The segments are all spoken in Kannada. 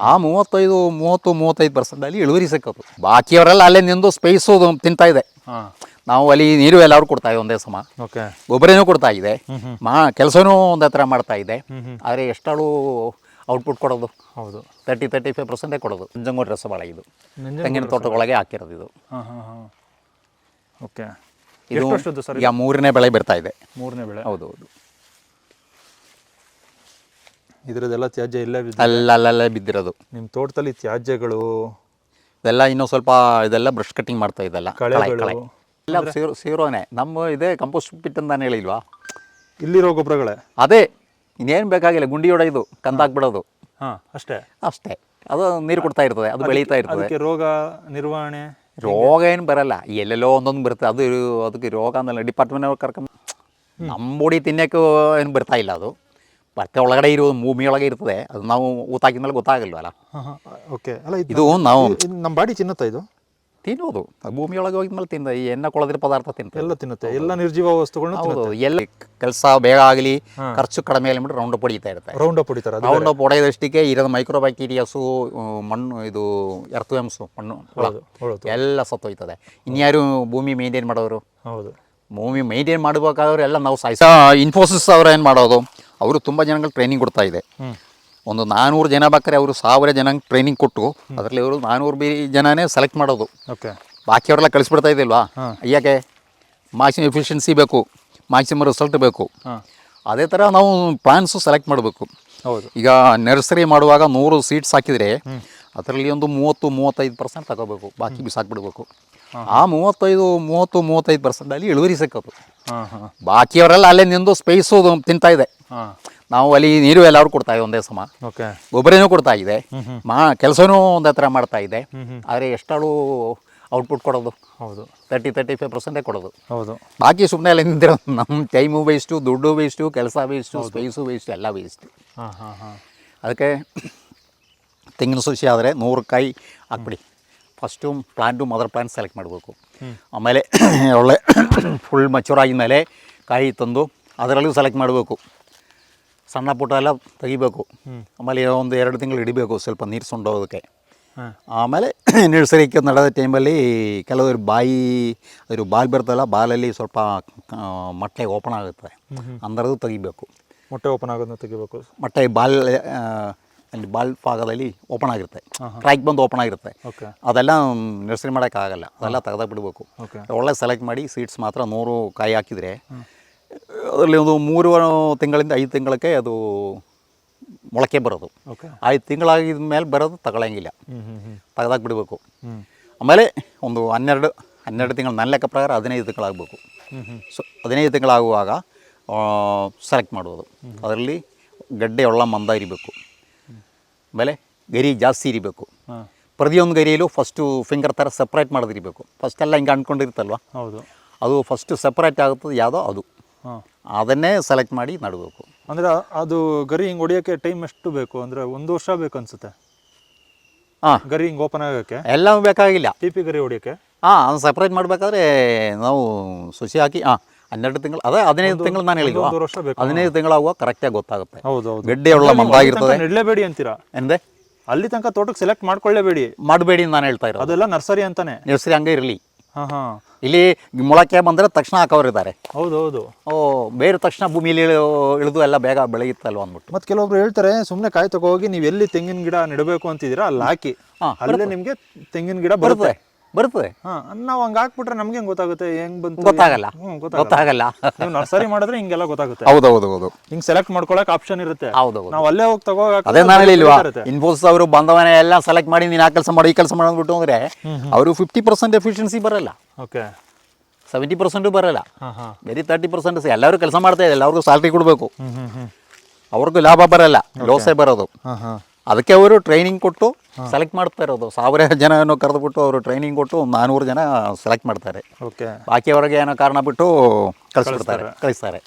ಆ ಮೂವತ್ತೈದು ಮೂವತ್ತು ಮೂವತ್ತೈದು ಪರ್ಸೆಂಟಲ್ಲಿ ಇಳುವರಿ ಸಿಕ್ಕೋದು. ಬಾಕಿಯವರೆಲ್ಲ ಅಲ್ಲೇ ನಿಂದು ಸ್ಪೇಸು ತಿಂತಾ ಇದೆ. ನಾವು ಅಲ್ಲಿ ನೀರು ಎಲ್ಲರೂ ಕೊಡ್ತಾ ಇದೆ ಒಂದೇ ಸಮ. ಗೊಬ್ಬರನೂ ಕೊಡ್ತಾ ಇದೆ. ಮಾ ಕೆಲಸನೂ ಒಂದೇ ಥರ ಮಾಡ್ತಾ ಇದೆ. ಆದರೆ ಎಷ್ಟಾಳು ಔಟ್ಪುಟ್ ಕೊಡೋದು? ಹೌದು. ತರ್ಟಿ ತರ್ಟಿ ಫೈವ್ ಪರ್ಸೆಂಟೇ ಕೊಡೋದು. ರಸ ರಸಬಾಳ ಇದು. ತೆಂಗಿನ ತೋಟದೊಳಗೆ ಹಾಕಿರೋದು ಇದು. ಓಕೆ. ಇದು? ಈಗ ಮೂರನೇ ಬೆಳೆ ಬರ್ತಾ ಇದೆ. ಮೂರನೇ ಬೆಳೆ. ಹೌದು ಹೌದು. ಇದರದೆಲ್ಲ ತ್ಯಾಜ್ಯ ಇಲ್ಲೇ ಅಲ್ಲೆಲ್ಲ ಬಿದ್ದಿರೋದು. ನಿಮ್ಮ ತೋಟದಲ್ಲಿ ತ್ಯಾಜ್ಯಗಳು ಇದೆಲ್ಲ ಇನ್ನೂ ಸ್ವಲ್ಪ ಇದೆಲ್ಲ ಬ್ರಷ್ ಕಟಿಂಗ್ ಮಾಡ್ತಾ ಇದೆಲ್ಲ. ಕಳೆ ಎಲ್ಲ ಸೇರೋ ಸೇರೋನೆ. ನಮ್ಮ ಇದೇ ಕಂಪೋಸ್ಟ್ ಪಿಟ್ ಅಂತಾನೆ ಹೇಳಿಲ್ವಾ? ಇಲ್ಲಿರೋ ಗೊಬ್ಬರಗಳೇ? ಅದೇ ಇನ್ನೇನು ಬೇಕಾಗಿಲ್ಲ ಗುಂಡಿ ಹೊಡೆಯೋದು ಕಂದಾಕ್ಬಿಡೋದು ಹಾಂ. ಅಷ್ಟೇ. ಅಷ್ಟೇ. ಅದು ನೀರು ಕೊಡ್ತಾ ಇರ್ತದೆ ಅದು ಬೆಳೀತಾ ಇರ್ತದೆ. ರೋಗ ನಿರ್ವಹಣೆ ರೋಗ ಏನು ಬರಲ್ಲ ಎಲ್ಲೆಲ್ಲೋ ಒಂದೊಂದು ಬರುತ್ತೆ. ಅದು ಅದಕ್ಕೆ ರೋಗ ಅಂದಲ್ಲ ಡಿಪಾರ್ಟ್ಮೆಂಟ್ ಕರ್ಕೊಂಡು ನಮ್ಮ ಬೊಡಿ ತಿನ್ನೋಕ್ಕೂ ಏನು ಬರ್ತಾ ಇಲ್ಲ ಅದು. ಬರ್ತೆ ಒಳಗಡೆ ಇರೋದು ಭೂಮಿ ಒಳಗೆ ಇರ್ತದೆ. ಅದು ನಾವು ಊತಾಕಿದ್ಮೇಲೆ ಗೊತ್ತಾಗಲ್ವಲ್ಲ ಓಕೆ ಅಲ್ಲ? ಇದು ನಾವು ನಮ್ಮ ಬಾಡಿ ತಿನ್ನುತ್ತಾ ಇದು? ತಿನ್ನೋದು ಅದು ಭೂಮಿ ಒಳಗೆ ಹೋಗಿದ್ಮೇಲೆ ತಿಂದ ಈ ಎಣ್ಣೆ ಕೊಳದಿರೋ ಪದಾರ್ಥ ತಿಂತ ಎಲ್ಲ ತಿನ್ನುತ್ತೆ? ಎಲ್ಲ ನಿರ್ಜೀವ ವಸ್ತುಗಳನ್ನ ಹೌದು. ಎಲ್ಲ ಕೆಲಸ ಬೇಗ ಆಗಲಿ ಖರ್ಚು ಕಡಿಮೆ ಆಗಲಿ ರೌಂಡ್ ಅಪ್ ಹೊಡಿತಾ ಇರುತ್ತೆ ರೌಂಡ್ ಅಪ್ ಹೊಡಿತಾರೆ ರೌಂಡ್ ಅಪ್ ಹೊಡೆಯೋದಷ್ಟಕ್ಕೆ ಇರೋದು ಮೈಕ್ರೋ ಬ್ಯಾಕ್ಟೀರಿಯಾಸು ಮಣ್ಣು ಇದು ಎಮ್ಸು ಮಣ್ಣು ಎಲ್ಲ ಸತ್ತೋಯ್ತದೆ. ಇನ್ಯಾರು ಭೂಮಿ ಮೇಂಟೈನ್ ಮಾಡೋರು? ಹೌದು. ಭೂಮಿ ಮೇಂಟೈನ್ ಮಾಡಬೇಕಾದ್ರೆ ಎಲ್ಲ ನಾವು ಸಾಯಿಸ ಇನ್ಫೋಸಿಸ್ ಅವ್ರು ಏನು ಮಾಡೋದು? ಅವರು ತುಂಬ ಜನಗಳು ಟ್ರೈನಿಂಗ್ ಕೊಡ್ತಾ ಇದೆ. ಒಂದು ನಾನ್ನೂರು ಜನ ಬೇಕಾದ್ರೆ ಅವರು ಸಾವಿರ ಜನ ಟ್ರೈನಿಂಗ್ ಕೊಟ್ಟು ಅದರಲ್ಲಿ ಅವರು ನಾನ್ನೂರು ಬಿ ಜನನೇ ಸೆಲೆಕ್ಟ್ ಮಾಡೋದು. ಓಕೆ ಬಾಕಿಯವರೆಲ್ಲ ಕಳಿಸ್ಬಿಡ್ತಾ ಇದ್ದಿಲ್ವಾ? ಹಾಂ. ಯಾಕೆ? ಮ್ಯಾಕ್ಸಿಮಮ್ ಎಫಿಷಿಯನ್ಸಿ ಬೇಕು ಮ್ಯಾಕ್ಸಿಮಮ್ ರಿಸಲ್ಟ್ ಬೇಕು. ಅದೇ ಥರ ನಾವು ಪ್ಲಾನ್ಸು ಸೆಲೆಕ್ಟ್ ಮಾಡಬೇಕು. ಹೌದು. ಈಗ ನರ್ಸರಿ ಮಾಡುವಾಗ ನೂರು ಸೀಟ್ಸ್ ಹಾಕಿದರೆ ಅದರಲ್ಲಿ ಒಂದು ಮೂವತ್ತು ಮೂವತ್ತೈದು ಪರ್ಸೆಂಟ್ ತಗೋಬೇಕು. ಬಾಕಿ ಬಿಸಾಕ್ಬಿಡ್ಬೇಕು. ಆ ಮೂವತ್ತೈದು ಮೂವತ್ತು ಮೂವತ್ತೈದು ಪರ್ಸೆಂಟಲ್ಲಿ ಇಳುವರಿ ಸಿಕ್ಕೋದು. ಬಾಕಿಯವರೆಲ್ಲ ಅಲ್ಲೇ ನಿಂದು ಸ್ಪೇಸು ತಿಂತಾ ಇದೆ. ನಾವು ಅಲ್ಲಿ ನೀರು ಎಲ್ಲರೂ ಕೊಡ್ತಾ ಇದೆ ಒಂದೇ ಸಮ. ಓಕೆ. ಗೊಬ್ಬರನೂ ಕೊಡ್ತಾ ಇದೆ. ಮಾ ಕೆಲಸನೂ ಒಂದೇ ಥರ ಮಾಡ್ತಾ ಇದೆ. ಆದರೆ ಎಷ್ಟಾಳು ಔಟ್ಪುಟ್ ಕೊಡೋದು? ಹೌದು. ತರ್ಟಿ ತರ್ಟಿ ಫೈವ್ ಪರ್ಸೆಂಟೇ ಕೊಡೋದು. ಹೌದು. ಬಾಕಿ ಸುಮ್ಮನೆ ಎಲ್ಲ ನಿಂತಿರೋ ನಮ್ಮ ಟೈಮು ವೇಸ್ಟು ದುಡ್ಡು ವೇಸ್ಟು ಕೆಲಸ ವೇಸ್ಟು ಸ್ಪೇಸು ವೇಸ್ಟು ಎಲ್ಲ ವೇಸ್ಟ್ ಹಾಂ ಹಾಂ ಹಾಂ. ಅದಕ್ಕೆ ತೆಂಗಿನ ಸಸಿ ಆದರೆ ನೂರು ಕಾಯಿ ಹಾಕ್ಬಿಡಿ first plant mother plant select ಮಾಡಬೇಕು. ಆಮೇಲೆ ಒಳ್ಳೆ ಫುಲ್ ಮಚೂರ್ ಆಗಿದ್ಮೇಲೆ ಕಾಯಿ ತಂದು ಅದರಲ್ಲೂ ಸೆಲೆಕ್ಟ್ ಮಾಡಬೇಕು. ಸಣ್ಣ ಪುಟ್ಟ ಎಲ್ಲ ತೆಗಿಬೇಕು. ಆಮೇಲೆ ಒಂದು ಎರಡು ತಿಂಗಳು ಹಿಡಿಬೇಕು ಸ್ವಲ್ಪ ನೀರು ಸುಂಡೋದಕ್ಕೆ ಆಮೇಲೆ ನರ್ಸರಿಗೆ ನಡೆದ ಟೈಮಲ್ಲಿ ಕೆಲವರು ಬಾಯಿ ಅದ್ರ ಬಾಲ್ ಬರ್ತಲ್ಲ ಬಾಲಲ್ಲಿ ಸ್ವಲ್ಪ ಮೊಟ್ಟೆ ಓಪನ್ ಆಗುತ್ತೆ. ಅಂದ್ರದ್ದು ತೆಗಿಬೇಕು. ಮೊಟ್ಟೆ ಓಪನ್ ಆಗೋದನ್ನ ತೆಗಿಬೇಕು. ಮೊಟ್ಟೆ ಬಾಲ್ ಅಲ್ಲಿ ಬಾಲ್ ಭಾಗದಲ್ಲಿ ಓಪನ್ ಆಗಿರುತ್ತೆ. ಟ್ರ್ಯಾಕ್ ಬಂದು ಓಪನ್ ಆಗಿರುತ್ತೆ. ಅದೆಲ್ಲ ನರ್ಸರಿ ಮಾಡೋಕ್ಕಾಗಲ್ಲ. ಅದೆಲ್ಲ ತೆಗೆದಾಗ ಬಿಡಬೇಕು ಓಕೆ. ಒಳ್ಳೆ ಸೆಲೆಕ್ಟ್ ಮಾಡಿ ಸೀಡ್ಸ್ ಮಾತ್ರ ನೂರು ಕಾಯಿ ಹಾಕಿದರೆ ಅದರಲ್ಲಿ ಒಂದು ಮೂರು ತಿಂಗಳಿಂದ ಐದು ತಿಂಗಳಕ್ಕೆ ಅದು ಮೊಳಕೆ ಬರೋದು. ಓಕೆ. ಐದು ತಿಂಗಳಾಗಿದ ಮೇಲೆ ಬರೋದು ತಗೊಳ್ಳಂಗಿಲ್ಲ ತೆಗ್ದಾಕ್ ಬಿಡಬೇಕು. ಆಮೇಲೆ ಒಂದು ಹನ್ನೆರಡು ಹನ್ನೆರಡು ತಿಂಗಳು ನನ್ನ ಲೆಕ್ಕ ಪ್ರಕಾರ ಹದಿನೈದು ತಿಂಗಳಾಗಬೇಕು. ಸೊ ಹದಿನೈದು ತಿಂಗಳಾಗುವಾಗ ಸೆಲೆಕ್ಟ್ ಮಾಡೋದು ಅದರಲ್ಲಿ ಗಡ್ಡೆ ಒಳ್ಳ ಮಂದ ಇರಬೇಕು. ಆಮೇಲೆ ಗರಿ ಜಾಸ್ತಿ ಇರಬೇಕು. ಪ್ರತಿಯೊಂದು ಗರಿಯಲ್ಲೂ ಫಸ್ಟು ಫಿಂಗರ್ ಥರ ಸಪ್ರೇಟ್ ಮಾಡೋದಿರಬೇಕು. ಫಸ್ಟೆಲ್ಲ ಹಿಂಗೆ ಅಂದ್ಕೊಂಡಿರ್ತಲ್ವ ಹೌದು. ಅದು ಫಸ್ಟು ಸಪ್ರೇಟ್ ಆಗುತ್ತದೆ ಯಾವುದೋ ಅದು. ಅದನ್ನೇ ಸೆಲೆಕ್ಟ್ ಮಾಡಿ ನಡಬೇಕು. ಅಂದರೆ ಅದು ಗರಿ ಹಿಂಗೆ ಹೊಡಿಯೋಕ್ಕೆ ಟೈಮ್ ಎಷ್ಟು ಬೇಕು? ಅಂದರೆ ಒಂದು ವರ್ಷ ಬೇಕು ಅನಿಸುತ್ತೆ. ಹಾಂ. ಗರಿ ಹಿಂಗೆ ಓಪನ್ ಆಗೋಕ್ಕೆ? ಎಲ್ಲ ಬೇಕಾಗಿಲ್ಲ. ಟಿ ಪಿ ಗರಿ ಹೊಡಿಯೋಕ್ಕೆ? ಹಾಂ ಅದನ್ನು ಸಪ್ರೇಟ್ ಮಾಡಬೇಕಾದ್ರೆ ನಾವು ಸುಸಿ ಹಾಕಿ ಹಾಂ ಹನ್ನೆರಡು ತಿಂಗಳು ಅದೇ ಹದಿನೈದು ತಿಂಗಳು ನಾನು ಬೇಕು ಹದಿನೈದು ತಿಂಗಳಾಗುವ ಕರೆಕ್ಟಾಗಿ ಗೊತ್ತಾಗುತ್ತೆ. ಹೌದು ಹೌದು ಗಡ್ಡೆ ಒಳ್ಳೆ ಮಂದಾಗಿರ್ತದೆ. ನೆಡಲೇಬೇಡಿ ಅಂತೀರಾ? ಎಂದೆ? ಅಲ್ಲಿ ತನಕ ತೋಟಕ್ಕೆ ಸೆಲೆಕ್ಟ್ ಮಾಡ್ಕೊಳ್ಳೇಬೇಡಿ. ಮಾಡಬೇಡಿ ನಾನು ಹೇಳ್ತಾ ಇರೋದು. ಅದೆಲ್ಲ ನರ್ಸರಿ ಅಂತಾನೆ. ನರ್ಸರಿ ಹಂಗೆ ಇರಲಿ. ಹಾಂ ಹಾಂ. ಇಲ್ಲಿ ಮೊಳಕೆ ಬಂದರೆ ತಕ್ಷಣ ಹಾಕೋರಿದ್ದಾರೆ ಹೌದು ಹೌದು ಓ ಬೇರೆ ತಕ್ಷಣ ಭೂಮಿಲಿ ಇಳಿದು ಎಲ್ಲ ಬೇಗ ಬೆಳೆಯುತ್ತಲ್ವ ಅಂದ್ಬಿಟ್ಟು. ಮತ್ತೆ ಕೆಲವೊಬ್ರು ಹೇಳ್ತಾರೆ ಸುಮ್ಮನೆ ಕಾಯಿ ತಗೋ ಹೋಗಿ ನೀವು ಎಲ್ಲಿ ತೆಂಗಿನ ಗಿಡ ನೆಡಬೇಕು ಅಂತಿದ್ದೀರಾ ಅಲ್ಲಿ ಹಾಕಿ. ಹಾ, ಅಲ್ಲೇ ನಿಮಗೆ ತೆಂಗಿನ ಗಿಡ ಬರುತ್ತೆ. ಬರ್ತದೆ. ಹಾ ನಾವು ಹಂಗೆ ಹಾಕ್ಬಿಟ್ರೆ ನಮ್ಗೆ ಹೆಂಗ್ ಗೊತ್ತಾಗುತ್ತೆ? ಹೆಂಗ್ ಬಂತು? ಗೊತ್ತಾಗಲ್ಲ. ಹ್ಮ್, ಗೊತ್ತಾಗಲ್ಲ. ಗೊತ್ತಾಗಲ್ಲ. ನೀವು ನರ್ಸರಿ ಮಾಡಿದ್ರೆ ಹಿಂಗೆಲ್ಲ ಗೊತ್ತಾಗುತ್ತೆ. ಹೌದೌದು ಹೌದು ಹಿಂಗ್ ಸೆಲೆಕ್ಟ್ ಮಾಡ್ಕೊಳಕ್ ಆಪ್ಷನ್ ಇರುತ್ತೆ. ಹೌದೌದು. ನಾವು ಅಲ್ಲೇ ಹೋಗಿ ತಗೋ ಅದೇ ನಾನು ಹೇಳಿಲ್ವಾ? ಇನ್ಫೋಸಿಸ್ ಅವರು ಬಂದವನೇ ಎಲ್ಲ ಸೆಲೆಕ್ಟ್ ಮಾಡಿ ನೀನು ಆ ಕೆಲಸ ಮಾಡಿ ಈ ಕೆಲಸ ಮಾಡಿ ಅಂದ್ಬಿಟ್ಟು ಅಂದ್ರೆ ಅವರು ಫಿಫ್ಟಿ ಪರ್ಸೆಂಟ್ ಎಫಿಷಿಯನ್ಸಿ ಬರಲ್ಲ. ಓಕೆ ಸೆವೆಂಟಿ ಪರ್ಸೆಂಟು ಬರಲ್ಲ. ಹಾ ಹಾ. ಬರೀ ತರ್ಟಿ ಪರ್ಸೆಂಟ್ ಎಲ್ಲರೂ ಕೆಲಸ ಮಾಡ್ತಾ ಇದೆ ಎಲ್ಲರಿಗೂ ಸ್ಯಾಲ್ರಿ ಕೊಡಬೇಕು. ಹ್ಮ್ ಹ್ಮ್ ಹ್ಮ್. ಅವ್ರಿಗೂ ಲಾಭ ಬರಲ್ಲ ಲೋಸೇ ಬರೋದು. ಹಾ ಹಾ. ಅದಕ್ಕೆ ಅವರು ಟ್ರೈನಿಂಗ್ ಕೊಟ್ಟು ಸೆಲೆಕ್ಟ್ ಮಾಡ್ತಾ ಇರೋದು. ಸಾವಿರ ಜನನ ಕರೆದುಬಿಟ್ಟು ಅವರು ಟ್ರೈನಿಂಗ್ ಕೊಟ್ಟು ಒಂದು ನಾನ್ನೂರು ಜನ ಸೆಲೆಕ್ಟ್ ಮಾಡ್ತಾರೆ. ಓಕೆ. ಬಾಕಿಯವರಿಗೆ ಏನೋ ಕಾರಣ ಬಿಟ್ಟು ಕಳಿಸ್ಬಿಡ್ತಾರೆ ಕಳಿಸ್ತಾರೆ.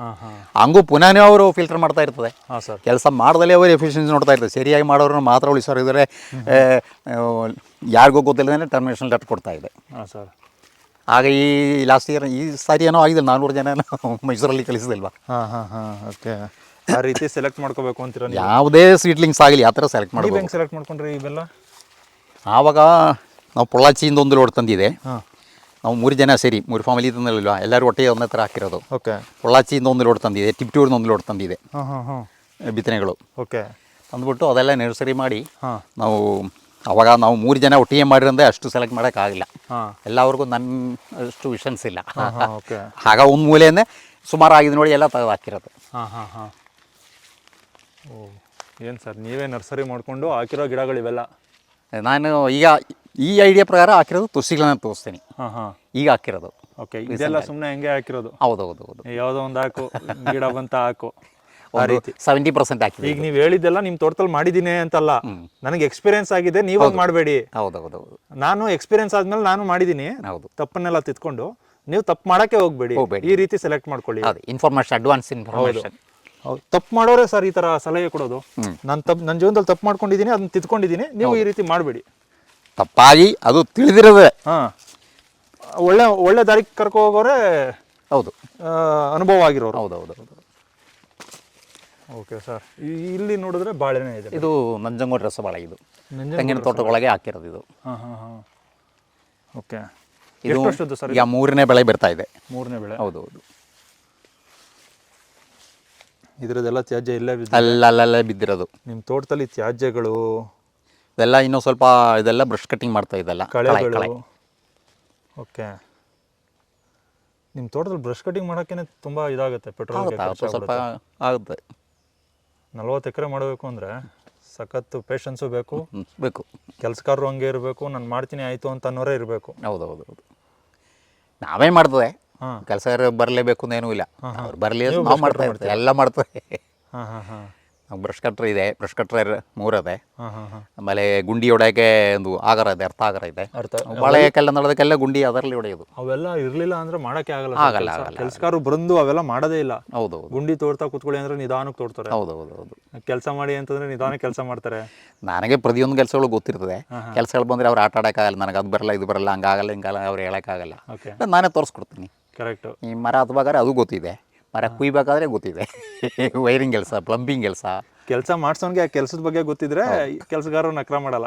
ಹಾ ಹಾ. ಹಂಗೂ ಪುನಃನೇ ಅವರು ಫಿಲ್ಟರ್ ಮಾಡ್ತಾ ಇರ್ತದೆ. ಸರ್. ಕೆಲಸ ಮಾಡ್ದಲೇ ಅವರು ಎಫಿಷಿಯನ್ಸಿ ನೋಡ್ತಾ ಇರ್ತಾರೆ ಸರಿಯಾಗಿ ಮಾಡೋರನ್ನ ಮಾತ್ರ ಉಳಿಸೋರು ಇದ್ದಾರೆ. ಯಾರಿಗೂ ಗೊತ್ತಿಲ್ಲದೇ ಟರ್ಮಿನೇಷನ್ ಲೆಟರ್ ಕೊಡ್ತಾ ಇದೆ. ಹಾ ಸರ್. ಆಗ ಈ ಲಾಸ್ಟ್ ಇಯರ್ ಈ ಸಾರಿ ಏನೋ ಆಗಿದೆ. ನಾನ್ನೂರು ಜನ ಮೈಸೂರಲ್ಲಿ ಕಲಿಸಿದಿಲ್ವಾ ಹಾಂ ಹಾಂ ಹಾಂ ಓಕೆ. ಆ ರೀತಿ ಸೆಲೆಕ್ಟ್ ಮಾಡ್ಕೋಬೇಕು ಅಂತೀರ ನೀವು? ಯಾವುದೇ ಸೀಡ್ಲಿಂಗ್ಸ್ ಆಗಲಿ ಆ ಥರ ಸೆಲೆಕ್ಟ್ ನೀವು ಹೆಂಗೆ ಸೆಲೆಕ್ಟ್ ಮಾಡ್ಕೊಂಡ್ರಿ ಇವೆಲ್ಲ? ಆವಾಗ ನಾವು ಪೊಳ್ಳಾಚಿಯಿಂದ ಒಂದು ಲೋಡ್ ತಂದಿದೆ. ಹಾಂ. ನಾವು ಮೂರು ಜನ ಸೇರಿ ಮೂರು ಫ್ಯಾಮಿಲಿ ತಂದಿಲ್ಲ ಎಲ್ಲರೂ ಒಟ್ಟಿಗೆ ಒಂದೇ ಥರ ಹಾಕಿರೋದು. ಓಕೆ. ಪೊಳ್ಳಾಚಿಯಿಂದ ಒಂದು ಲೋಡ್ ತಂದಿದೆ ಟಿಪ್ಟೂರ್ನ ಒಂದು ಲೋಡ್ ತಂದಿದೆ. ಹಾಂ ಹಾಂ ಹಾಂ. ಬಿತ್ತನೆಗಳು. ಓಕೆ. ಅಂದ್ಬಿಟ್ಟು ಅದೆಲ್ಲ ನರ್ಸರಿ ಮಾಡಿ ಹಾಂ. ನಾವು ಅವಾಗ ನಾವು ಮೂರು ಜನ ಒಟ್ಟಿಗೆ ಮಾಡಿರಂದ್ರೆ ಅಷ್ಟು ಸೆಲೆಕ್ಟ್ ಮಾಡೋಕ್ಕಾಗಿಲ್ಲ ಹಾಂ. ಎಲ್ಲರಿಗೂ ನನ್ನ ಅಷ್ಟು ವಿಷನ್ಸ್ ಇಲ್ಲ. ಹಾಂ ಓಕೆ. ಆಗ ಒಂದು ಮೂಲೆಯನ್ನೇ ಸುಮಾರು ಆಗಿದೆ ನೋಡಿ ಎಲ್ಲ ತೆಗೆದು ಹಾಕಿರೋದು. ಹಾಂ ಹಾಂ ಹಾಂ. ಓ ಏನು ಸರ್ ನೀವೇ ನರ್ಸರಿ ಮಾಡಿಕೊಂಡು ಹಾಕಿರೋ ಗಿಡಗಳಿವೆಲ್ಲ? ನಾನು ಈಗ ಈ ಐಡಿಯಾ ಪ್ರಕಾರ ಹಾಕಿರೋದು ತುಸಿಗಳನ್ನ ತೋರಿಸ್ತೀನಿ. ಹಾಂ ಹಾಂ. ಈಗ ಹಾಕಿರೋದು. ಓಕೆ ಇದೆಲ್ಲ ಸುಮ್ಮನೆ ಹೆಂಗೆ ಹಾಕಿರೋದು? ಹೌದು ಹೌದು ಹೌದು ಯಾವುದೋ ಒಂದು ಹಾಕು ಗಿಡ ಬಂತ ಹಾಕು. ಆ ರೀತಿ. ಸೆವೆಂಟಿ ಪರ್ಸೆಂಟ್ ಹಾಕಿ ಈಗ ನೀವು ಹೇಳಿದ್ದೆಲ್ಲ ನಿಮ್ಮ ತೋಟದಲ್ಲಿ ಮಾಡಿದ್ದೀನಿ ಅಂತಲ್ಲ. ನನಗೆ ಎಕ್ಸ್ಪೀರಿಯನ್ಸ್ ಆಗಿದೆ ನೀವು ಮಾಡಬೇಡಿ ಹೌದು. ಹೌದು ನಾನು ಎಕ್ಸ್ಪೀರಿಯನ್ಸ್ ಆದ್ಮೇಲೆ ನಾನು ಮಾಡಿದ್ದೀನಿ. ಹೌದು. ತಪ್ಪನ್ನೆಲ್ಲ ತಿದ್ಕೊಂಡು ನೀವು ತಪ್ಪು ಮಾಡಕ್ಕೆ ಹೋಗ್ಬೇಡಿ. ಹೋಗ್ಬೇಡಿ. ಈ ರೀತಿ ಸೆಲೆಕ್ಟ್ ಮಾಡ್ಕೊಳ್ಳಿ. ಇನ್ಫಾರ್ಮೇಶನ್ ಇನ್ಫಾರ್ಮೇಷನ್ ಅಡ್ವಾನ್ಸ್ ಇನ್ಫಾರ್ಮೇಷನ್ ಹೌದು. ತಪ್ಪು ಮಾಡೋರೆ ಸರ್ ಈ ತರ ಸಲಹೆ ಕೊಡೋದು. ನಾನು ತಪ್ಪು ನನ್ನ ಜೀವನದಲ್ಲಿ ತಪ್ಪು ಮಾಡ್ಕೊಂಡಿದ್ದೀನಿ ಅದನ್ನ ತಿದ್ಕೊಂಡಿದ್ದೀನಿ. ನೀವು ಈ ರೀತಿ ಮಾಡಬೇಡಿ. ತಪ್ಪಾಗಿ ಅದು ತಿಳಿದಿರೋದೇ. ಹಾಂ. ಒಳ್ಳೆ ಒಳ್ಳೆ ದಾರಿಗೆ ಕರ್ಕೊ ಹೋಗೋರೆ ಹೌದು. ಅನುಭವ ಆಗಿರೋರು. ಹೌದು ಹೌದು ಹೌದು. Okay sir. ಇಲ್ಲಿ ನೋಡಿದ್ರೆ ಬಾಳೆನೇ ಇದೆ. ಇದು ನಂಜಂಗೋಡ್ ರಸಬಾಳೆ ಇದು. ತೆಂಗಿನ ತೆಂಗಿನ ಒಳಗೆ ಹಾಕಿರೋದು ಇದು. ಹಾಂ ಹಾಂ ಹಾಂ. ಓಕೆ. ಇದು ಸರ್ ಈಗ ಮೂರನೇ ಬೆಳೆ ಬರ್ತಾ ಇದೆ. ಮೂರನೇ ಬೆಳೆ. ಹೌದು ಹೌದು. ಇದ್ರದ್ದೆಲ್ಲ ತ್ಯಾಜ್ಯ ಇಲ್ಲೇ ಬಿದ್ದ ಅಲ್ಲಲ್ಲೇ ಬಿದ್ದಿರೋದು. ನಿಮ್ಮ ತೋಟದಲ್ಲಿ ತ್ಯಾಜ್ಯಗಳು ಇದೆಲ್ಲ ಇನ್ನೂ ಸ್ವಲ್ಪ ಇದೆಲ್ಲ ಬ್ರಷ್ ಕಟ್ಟಿಂಗ್ ಮಾಡ್ತಾ ಇದೆಲ್ಲ. ಕಳೆ ಕಳೆ ಕಳೆಗಳು ಓಕೆ. ನಿಮ್ಮ ತೋಟದಲ್ಲಿ ಬ್ರಷ್ ಕಟಿಂಗ್ ಮಾಡೋಕ್ಕೇ ತುಂಬ ಇದಾಗುತ್ತೆ ಪೆಟ್ರೋಲ್ ಆಗುತ್ತೆ? ಸ್ವಲ್ಪ ಆಗುತ್ತೆ. ನಲ್ವತ್ತು ಎಕರೆ ಮಾಡಬೇಕು ಅಂದರೆ ಸಖತ್ತು ಪೇಷನ್ಸು ಬೇಕು. ಹ್ಮ್, ಬೇಕು. ಕೆಲಸಗಾರರು ಹಂಗೆ ಇರಬೇಕು ನಾನು ಮಾಡ್ತೀನಿ ಆಯಿತು ಅಂತ ಅನ್ನೋರೇ ಇರಬೇಕು. ಹೌದು ಹೌದು ಹೌದು ನಾವೇ ಮಾಡ್ತದೆ. ಕೆಲಸ ಬರಲೇಬೇಕು ಅಂದೇನೂ ಇಲ್ಲ. ಅವ್ರು ಬರಲಿ ನೀವು ಮಾಡ್ತಾ ಇರ್ತೀವಿ. ಎಲ್ಲ ಮಾಡ್ತಾರೆ ನಮ್ಮ ಬ್ರಷ್ ಕಟ್ರ್ ಇದೆ. ಬ್ರಷ್ ಕಟ್ರ್ ಮೂರದೆ. ಆಮೇಲೆ ಗುಂಡಿ ಹೊಡೆಯೋಕೆ ಒಂದು ಆಗರ ಇದೆ ಅರ್ಥ ಆಗರ ಇದೆ. ಬಾಳೆಕೆಲ್ಲ ನಡೆದಕ್ಕೆಲ್ಲ ಗುಂಡಿ ಅದರಲ್ಲಿ ಹೊಡೆಯೋದು. ಅವೆಲ್ಲ ಇರಲಿಲ್ಲ ಅಂದ್ರೆ ಮಾಡೋಕ್ಕೆ ಆಗಲ್ಲ ಆಗಲ್ಲ. ಕೆಲಸಗಾರರು ಬಂದು ಅವೆಲ್ಲ ಮಾಡೋದೇ ಇಲ್ಲ. ಹೌದು ಗುಂಡಿ ತೋರ್ತಾ ಕೂತ್ಕೊಳ್ಳಿ ಅಂದ್ರೆ ನಿಧಾನಕ್ಕೆ ತೋಡ್ತಾರೆ ಹೌದು ಹೌದು ಹೌದು ಕೆಲಸ ಮಾಡಿ ಅಂತಂದ್ರೆ ನಿಧಾನಕ್ಕೆ ಕೆಲಸ ಮಾಡ್ತಾರೆ. ನನಗೆ ಪ್ರತಿಯೊಂದು ಕೆಲಸಗಳು ಗೊತ್ತಿರ್ತದೆ. ಕೆಲಸಗಳು ಬಂದ್ರೆ ಅವ್ರು ಆಟ ಆಡೋಕ್ಕಾಗಲ್ಲ. ನನಗೆ ಅದು ಬರಲ್ಲ ಇದು ಬರಲ್ಲ ಹಂಗಾಗಲ್ಲ ಹಿಂಗಲ್ಲ ಅವ್ರು ಹೇಳೋಕ್ಕಾಗಲ್ಲ. ನಾನೇ ತೋರಿಸ್ಕೊಡ್ತೀನಿ. ಕರೆಕ್ಟು. ಈ ಮರ ಹತ್ಬೇಕಾದ್ರೆ ಅದು ಗೊತ್ತಿದೆ. ಮರ ಕುಯ್ಬೇಕಾದ್ರೆ ಗೊತ್ತಿದೆ. ವೈರಿಂಗ್ ಕೆಲಸ ಪ್ಲಂಬಿಂಗ್ ಕೆಲಸ. ಕೆಲಸ ಮಾಡ್ಸೋನ್ಗೆ ಆ ಕೆಲಸದ ಬಗ್ಗೆ ಗೊತ್ತಿದ್ರೆ ಕೆಲಸಗಾರರು ನಕ್ರ ಮಾಡಲ್ಲ.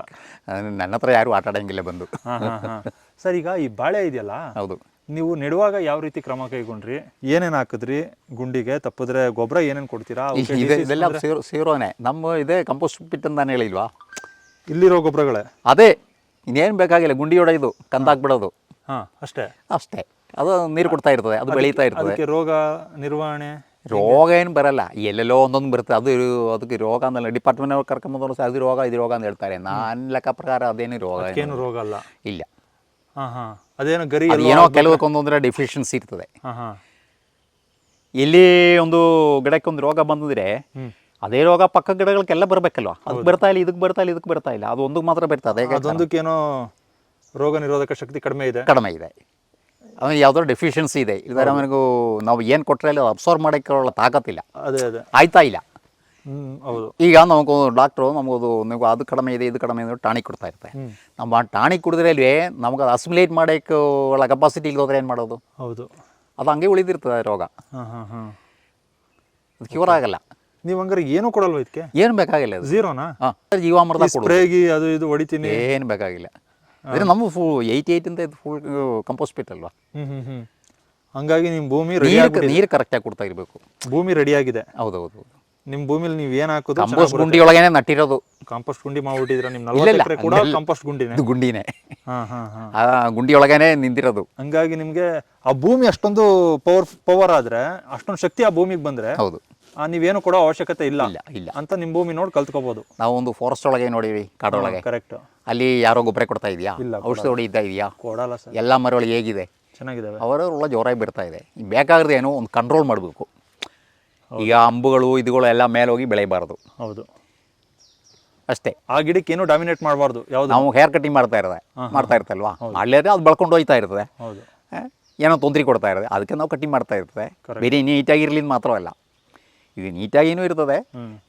ನನ್ನ ಹತ್ರ ಯಾರು ಆಟಾಡಂಗಿಲ್ಲ ಬಂದು. ಹಾಂ ಹಾಂ ಹಾಂ. ಸರ್ ಈಗ ಈ ಬಾಳೆ ಇದೆಯಲ್ಲ? ಹೌದು. ನೀವು ನೆಡುವಾಗ ಯಾವ ರೀತಿ ಕ್ರಮ ಕೈಗೊಂಡ್ರಿ? ಏನೇನು ಹಾಕಿದ್ರಿ? ಗುಂಡಿಗೆ ತಪ್ಪಿದ್ರೆ ಗೊಬ್ಬರ ಏನೇನು ಕೊಡ್ತೀರಾ? ಇದೆಲ್ಲ ಸೇರೋ ಸೇರೋನೆ. ನಮ್ಮ ಇದೇ ಕಂಪೋಸ್ಟ್ ಪಿಟ್ ಅಂತ ನಾನು ಹೇಳಿಲ್ವಾ? ಇಲ್ಲಿರೋ ಗೊಬ್ಬರಗಳೇ? ಅದೇ. ಇನ್ನೇನು ಬೇಕಾಗಿಲ್ಲ ಗುಂಡಿ ಹೊಡೆಯೋದು ಕಂದಾಕ್ಬಿಡೋದು ಹಾಂ ಅಷ್ಟೇ? ಅಷ್ಟೇ. ಅದು ನೀರು ಕೊಡ್ತಾ ಇರ್ತದೆ ಅದು ಬೆಳೀತಾ ಇರ್ತದೆ. ಅದಕ್ಕೆ ರೋಗ ನಿರ್ವಹಣೆ ರೋಗ ಏನು ಬರಲ್ಲ ಎಲ್ಲೆಲ್ಲೋ ಒಂದೊಂದು ಬರುತ್ತೆ ಅದು ಅದಕ್ಕೆ ರೋಗ ಅಂದಲ್ಲ ಡಿಪಾರ್ಟ್ಮೆಂಟ್ ಅವ್ರು ಕರ್ಕೊಂಬಂದ್ರು ಸಹ ಅದು ರೋಗ ಇದು ರೋಗ ಅಂತ ಹೇಳ್ತಾರೆ. ನಾನು ಲೆಕ್ಕ ಪ್ರಕಾರ ಅದೇನು ರೋಗ ಏನು ರೋಗ ಅಲ್ಲ? ಇಲ್ಲ. ಅದೇನೋ ಗರಿ ಏನೋ ಕೆಲವಕ್ಕೊಂದೊಂದರ ಡಿಫಿಷಿಯನ್ಸಿ ಇರ್ತದೆ. ಇಲ್ಲಿ ಒಂದು ಗಿಡಕ್ಕೆ ಒಂದು ರೋಗ ಬಂದಿದ್ರೆ ಅದೇ ರೋಗ ಪಕ್ಕ ಗಿಡಗಳಿಗೆಲ್ಲ ಬರಬೇಕಲ್ವ? ಅದಕ್ಕೆ ಬರ್ತಾ ಇಲ್ಲ ಇದಕ್ಕೆ ಬರ್ತಾ ಇಲ್ಲ ಇದಕ್ಕೆ ಬರ್ತಾ ಇಲ್ಲ. ಅದು ಒಂದಕ್ಕೆ ಮಾತ್ರ ಬರ್ತದೆ ಅದೊಂದಕ್ಕೇನೋ ರೋಗ ನಿರೋಧಕ ಶಕ್ತಿ ಕಡಿಮೆ ಇದೆ. ಕಡಿಮೆ ಇದೆ. ಅವನಿಗೆ ಯಾವುದೋ ಡೆಫಿಷಿಯನ್ಸಿ ಇದೆ. ಇಲ್ದಾರೆ ಅವನಿಗೂ ನಾವು ಏನು ಕೊಟ್ಟರೆ ಅಲ್ಲಿ ಅಬ್ಸರ್ವ್ ಮಾಡೋಕ್ಕೆ ತಾಕತ್ತಿಲ್ಲ. ಅದೇ ಅದೇ. ಆಯ್ತಾ ಇಲ್ಲ. ಈಗ ಹೌದು. ಈಗ ನಮಗೂ ಡಾಕ್ಟ್ರು ನಮಗದು ನೀವು ಅದು ಕಡಿಮೆ ಇದೆ ಇದು ಕಡಿಮೆ ಇದೆ ಟಾಣಿಕ್ ಕೊಡ್ತಾ ಇರ್ತಾರೆ. ಹ್ಮ್. ನಮ್ಮ ಆ ಟಾಣಿಕ್ ಕುಡಿದ್ರೆ ಅಲ್ಲಿ ನಮ್ಗೆ ಅದು ಅಸಿಮಿಲೇಟ್ ಮಾಡೋಕ್ಕೆ ಒಳ್ಳೆ ಕೆಪಾಸಿಟಿ ಇಲ್ಲದ್ರೆ ಏನು ಮಾಡೋದು? ಹೌದು. ಅದು ಹಂಗೆ ಉಳಿದಿರ್ತದೆ ರೋಗ. ಹಾಂ ಹಾಂ ಹಾಂ. ಅದು ಕ್ಯೂರ್ ಆಗಲ್ಲ. ನೀವು ಹಂಗಾರೆ ಏನೂ ಕೊಡಲ್ವ ಇದಕ್ಕೆ? ಏನು ಬೇಕಾಗಿಲ್ಲ ಜೀರೋನಾ ಹಾಂ. ಜೀವಾಮೃತ ಸ್ಪ್ರೇಗಿ ಅದು ಇದು ಹೊಡಿತೀನಿ. ಏನು ಬೇಕಾಗಿಲ್ಲ. ಅಂದರೆ ನಮ್ಮ ಫು ಏಯ್ಟಿ ಏಯ್ಟ್ ಅಂತ ಇದು ಫುಲ್ ಕಂಪೋಸ್ಟ್ ಪಿಟ್ ಅಲ್ವಾ ಹಂಗಾಗಿ ನಿಮ್ಮ ಭೂಮಿ ನೀರು ನೀರು ಕರೆಕ್ಟಾಗಿ ಕೊಡ್ತಾ ಇರಬೇಕು. ಭೂಮಿ ರೆಡಿ ಆಗಿದೆ. ಹೌದು ಹೌದು ಹೌದು ನಿಮ್ಮ ಭೂಮಿಲಿ ನೀವು ಏನು ಹಾಕೋದು ಕಂಪೋಸ್ಟ್ ಗುಂಡಿ ಒಳಗೇನೆ ನಟ್ಟಿರೋದು. ಕಾಂಪೋಸ್ಟ್ ಗುಂಡಿ ಮಾಡ್ಬಿಟ್ಟಿದ್ರ ನಿಮ್ಮ ನಲ್ವತ್ತು ಎಕರೆ ಕೂಡ ಕಾಂಪೋಸ್ಟ್ ಗುಂಡಿನೇ. ಇದು ಗುಂಡಿನೇ. ಹಾ ಹಾ ಹಾ. ಆ ಗುಂಡಿ ಒಳಗೇನೆ ನಿಂತಿರೋದು. ಹಂಗಾಗಿ ನಿಮಗೆ ಆ ಭೂಮಿ ಅಷ್ಟೊಂದು ಪವರ್ ಪವರ್ ಆದ್ರೆ ಅಷ್ಟೊಂದು ಶಕ್ತಿ ಆ ಭೂಮಿಗೆ ಬಂದ್ರೆ ಹೌದು. ನೀವೇನು ಕೊಡೋ ಅವಶ್ಯಕತೆ ಇಲ್ಲ ಇಲ್ಲ ಇಲ್ಲ. ಅಂತ ನಿಮ್ಮ ಭೂಮಿ ನೋಡಿ ಕಲ್ತ್ಕೋಬಹುದು ನಾವು ಒಂದು ಫಾರೆಸ್ಟ್ ಒಳಗೆ ನೋಡಿವಿ ಕಾಡೊಳಗೆ. ಕರೆಕ್ಟ್ ಅಲ್ಲಿ ಯಾರೋ ಗೊಬ್ಬರ ಕೊಡ್ತಾ ಇದೆಯಾ? ಇಲ್ಲ, ಔಷಧಿ ಹೊಡಿತಾ ಇದೆಯಾ? ಕೊಡಲ್ಲ ಸರ್. ಎಲ್ಲ ಮರಗಳು ಹೇಗಿದೆ? ಚೆನ್ನಾಗಿದ್ದಾವೆ. ಅವರವರೆಲ್ಲ ಜೋರಾಗಿ ಬಿಡ್ತಾ ಇದೆ. ಬೇಕಾದ್ರೆ ಏನು ಒಂದು ಕಂಟ್ರೋಲ್ ಮಾಡಬೇಕು. ಈಗ ಅಂಬುಗಳು ಇದುಗಳು ಎಲ್ಲ ಮೇಲೆ ಹೋಗಿ ಬೆಳೆಯಬಾರ್ದು ಹೌದು. ಅಷ್ಟೇ. ಆ ಗಿಡಕ್ಕೆ ಏನು ಡಾಮಿನೇಟ್ ಮಾಡಬಾರ್ದು ಯಾವ್ದು? ನಾವು ಹೇರ್ ಕಟಿಂಗ್ ಮಾಡ್ತಾ ಇರೋದೆ ಮಾಡ್ತಾ ಇರ್ತಲ್ವಾ ಮಾಡ್ಲೇ ಅದು ಬಳ್ಕೊಂಡು ಹೋಯ್ತಾ ಇರ್ತದೆ. ಹೌದು. ಏನೋ ತೊಂದರೆ ಕೊಡ್ತಾ ಇರ್ತದೆ. ಅದಕ್ಕೆ ನಾವು ಕಟಿಂಗ್ ಮಾಡ್ತಾ ಇರ್ತದೆ. ಬೇರೆ ನೀಟಾಗಿರ್ಲಿಂದ ಮಾತ್ರವಲ್ಲ ಇದು ನೀಟಾಗಿನೂ ಇರ್ತದೆ.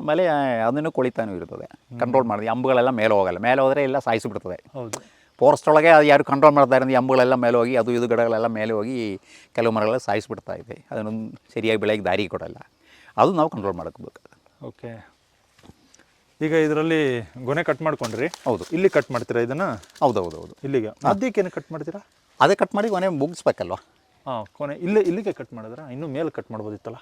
ಆಮೇಲೆ ಅದನ್ನು ಕೊಳಿತಾನೂ ಇರ್ತದೆ. ಕಂಟ್ರೋಲ್ ಮಾಡಿದೆ. ಅಂಬುಗಳೆಲ್ಲ ಮೇಲೆ ಹೋಗಲ್ಲ. ಮೇಲೆ ಹೋದರೆ ಎಲ್ಲ ಸಾಯಿಸಿಬಿಡ್ತದೆ. ಫಾರೆಸ್ಟ್ ಒಳಗೆ ಅದು ಯಾರು ಕಂಟ್ರೋಲ್ ಮಾಡ್ತಾ ಇರೋದು ಈ ಅಂಬುಗಳೆಲ್ಲ ಮೇಲೆ ಹೋಗಿ ಅದು ಇದು ಗಿಡಗಳೆಲ್ಲ ಮೇಲೆ ಹೋಗಿ ಕೆಲವು ಮರಗಳೆಲ್ಲ ಸಾಯಿಸ್ಬಿಡ್ತಾ ಇದೆ. ಅದನ್ನು ಸರಿಯಾಗಿ ಬೆಳೆಗೆ ದಾರಿ ಕೊಡಲ್ಲ. ಅದು ನಾವು ಕಂಟ್ರೋಲ್ ಮಾಡ್ಕೋಬೇಕು. ಓಕೆ. ಈಗ ಇದರಲ್ಲಿ ಗೊನೆ ಕಟ್ ಮಾಡ್ಕೊಂಡ್ರಿ. ಹೌದು. ಇಲ್ಲಿ ಕಟ್ ಮಾಡ್ತೀರಾ ಇದನ್ನ? ಹೌದು ಹೌದು ಹೌದು ಇಲ್ಲಿಗೆ ಅದಕ್ಕೇನು ಏನು ಕಟ್ ಮಾಡ್ತೀರಾ? ಅದೇ ಕಟ್ ಮಾಡಿ ಕೊನೆ ಮುಗಿಸ್ಬೇಕಲ್ವ? ಹಾಂ ಕೊನೆ ಇಲ್ಲಿ ಇಲ್ಲಿಗೆ ಕಟ್ ಮಾಡಿದ್ರೆ? ಇನ್ನೂ ಮೇಲೆ ಕಟ್ ಮಾಡ್ಬೋದಿತ್ತಲ್ಲ?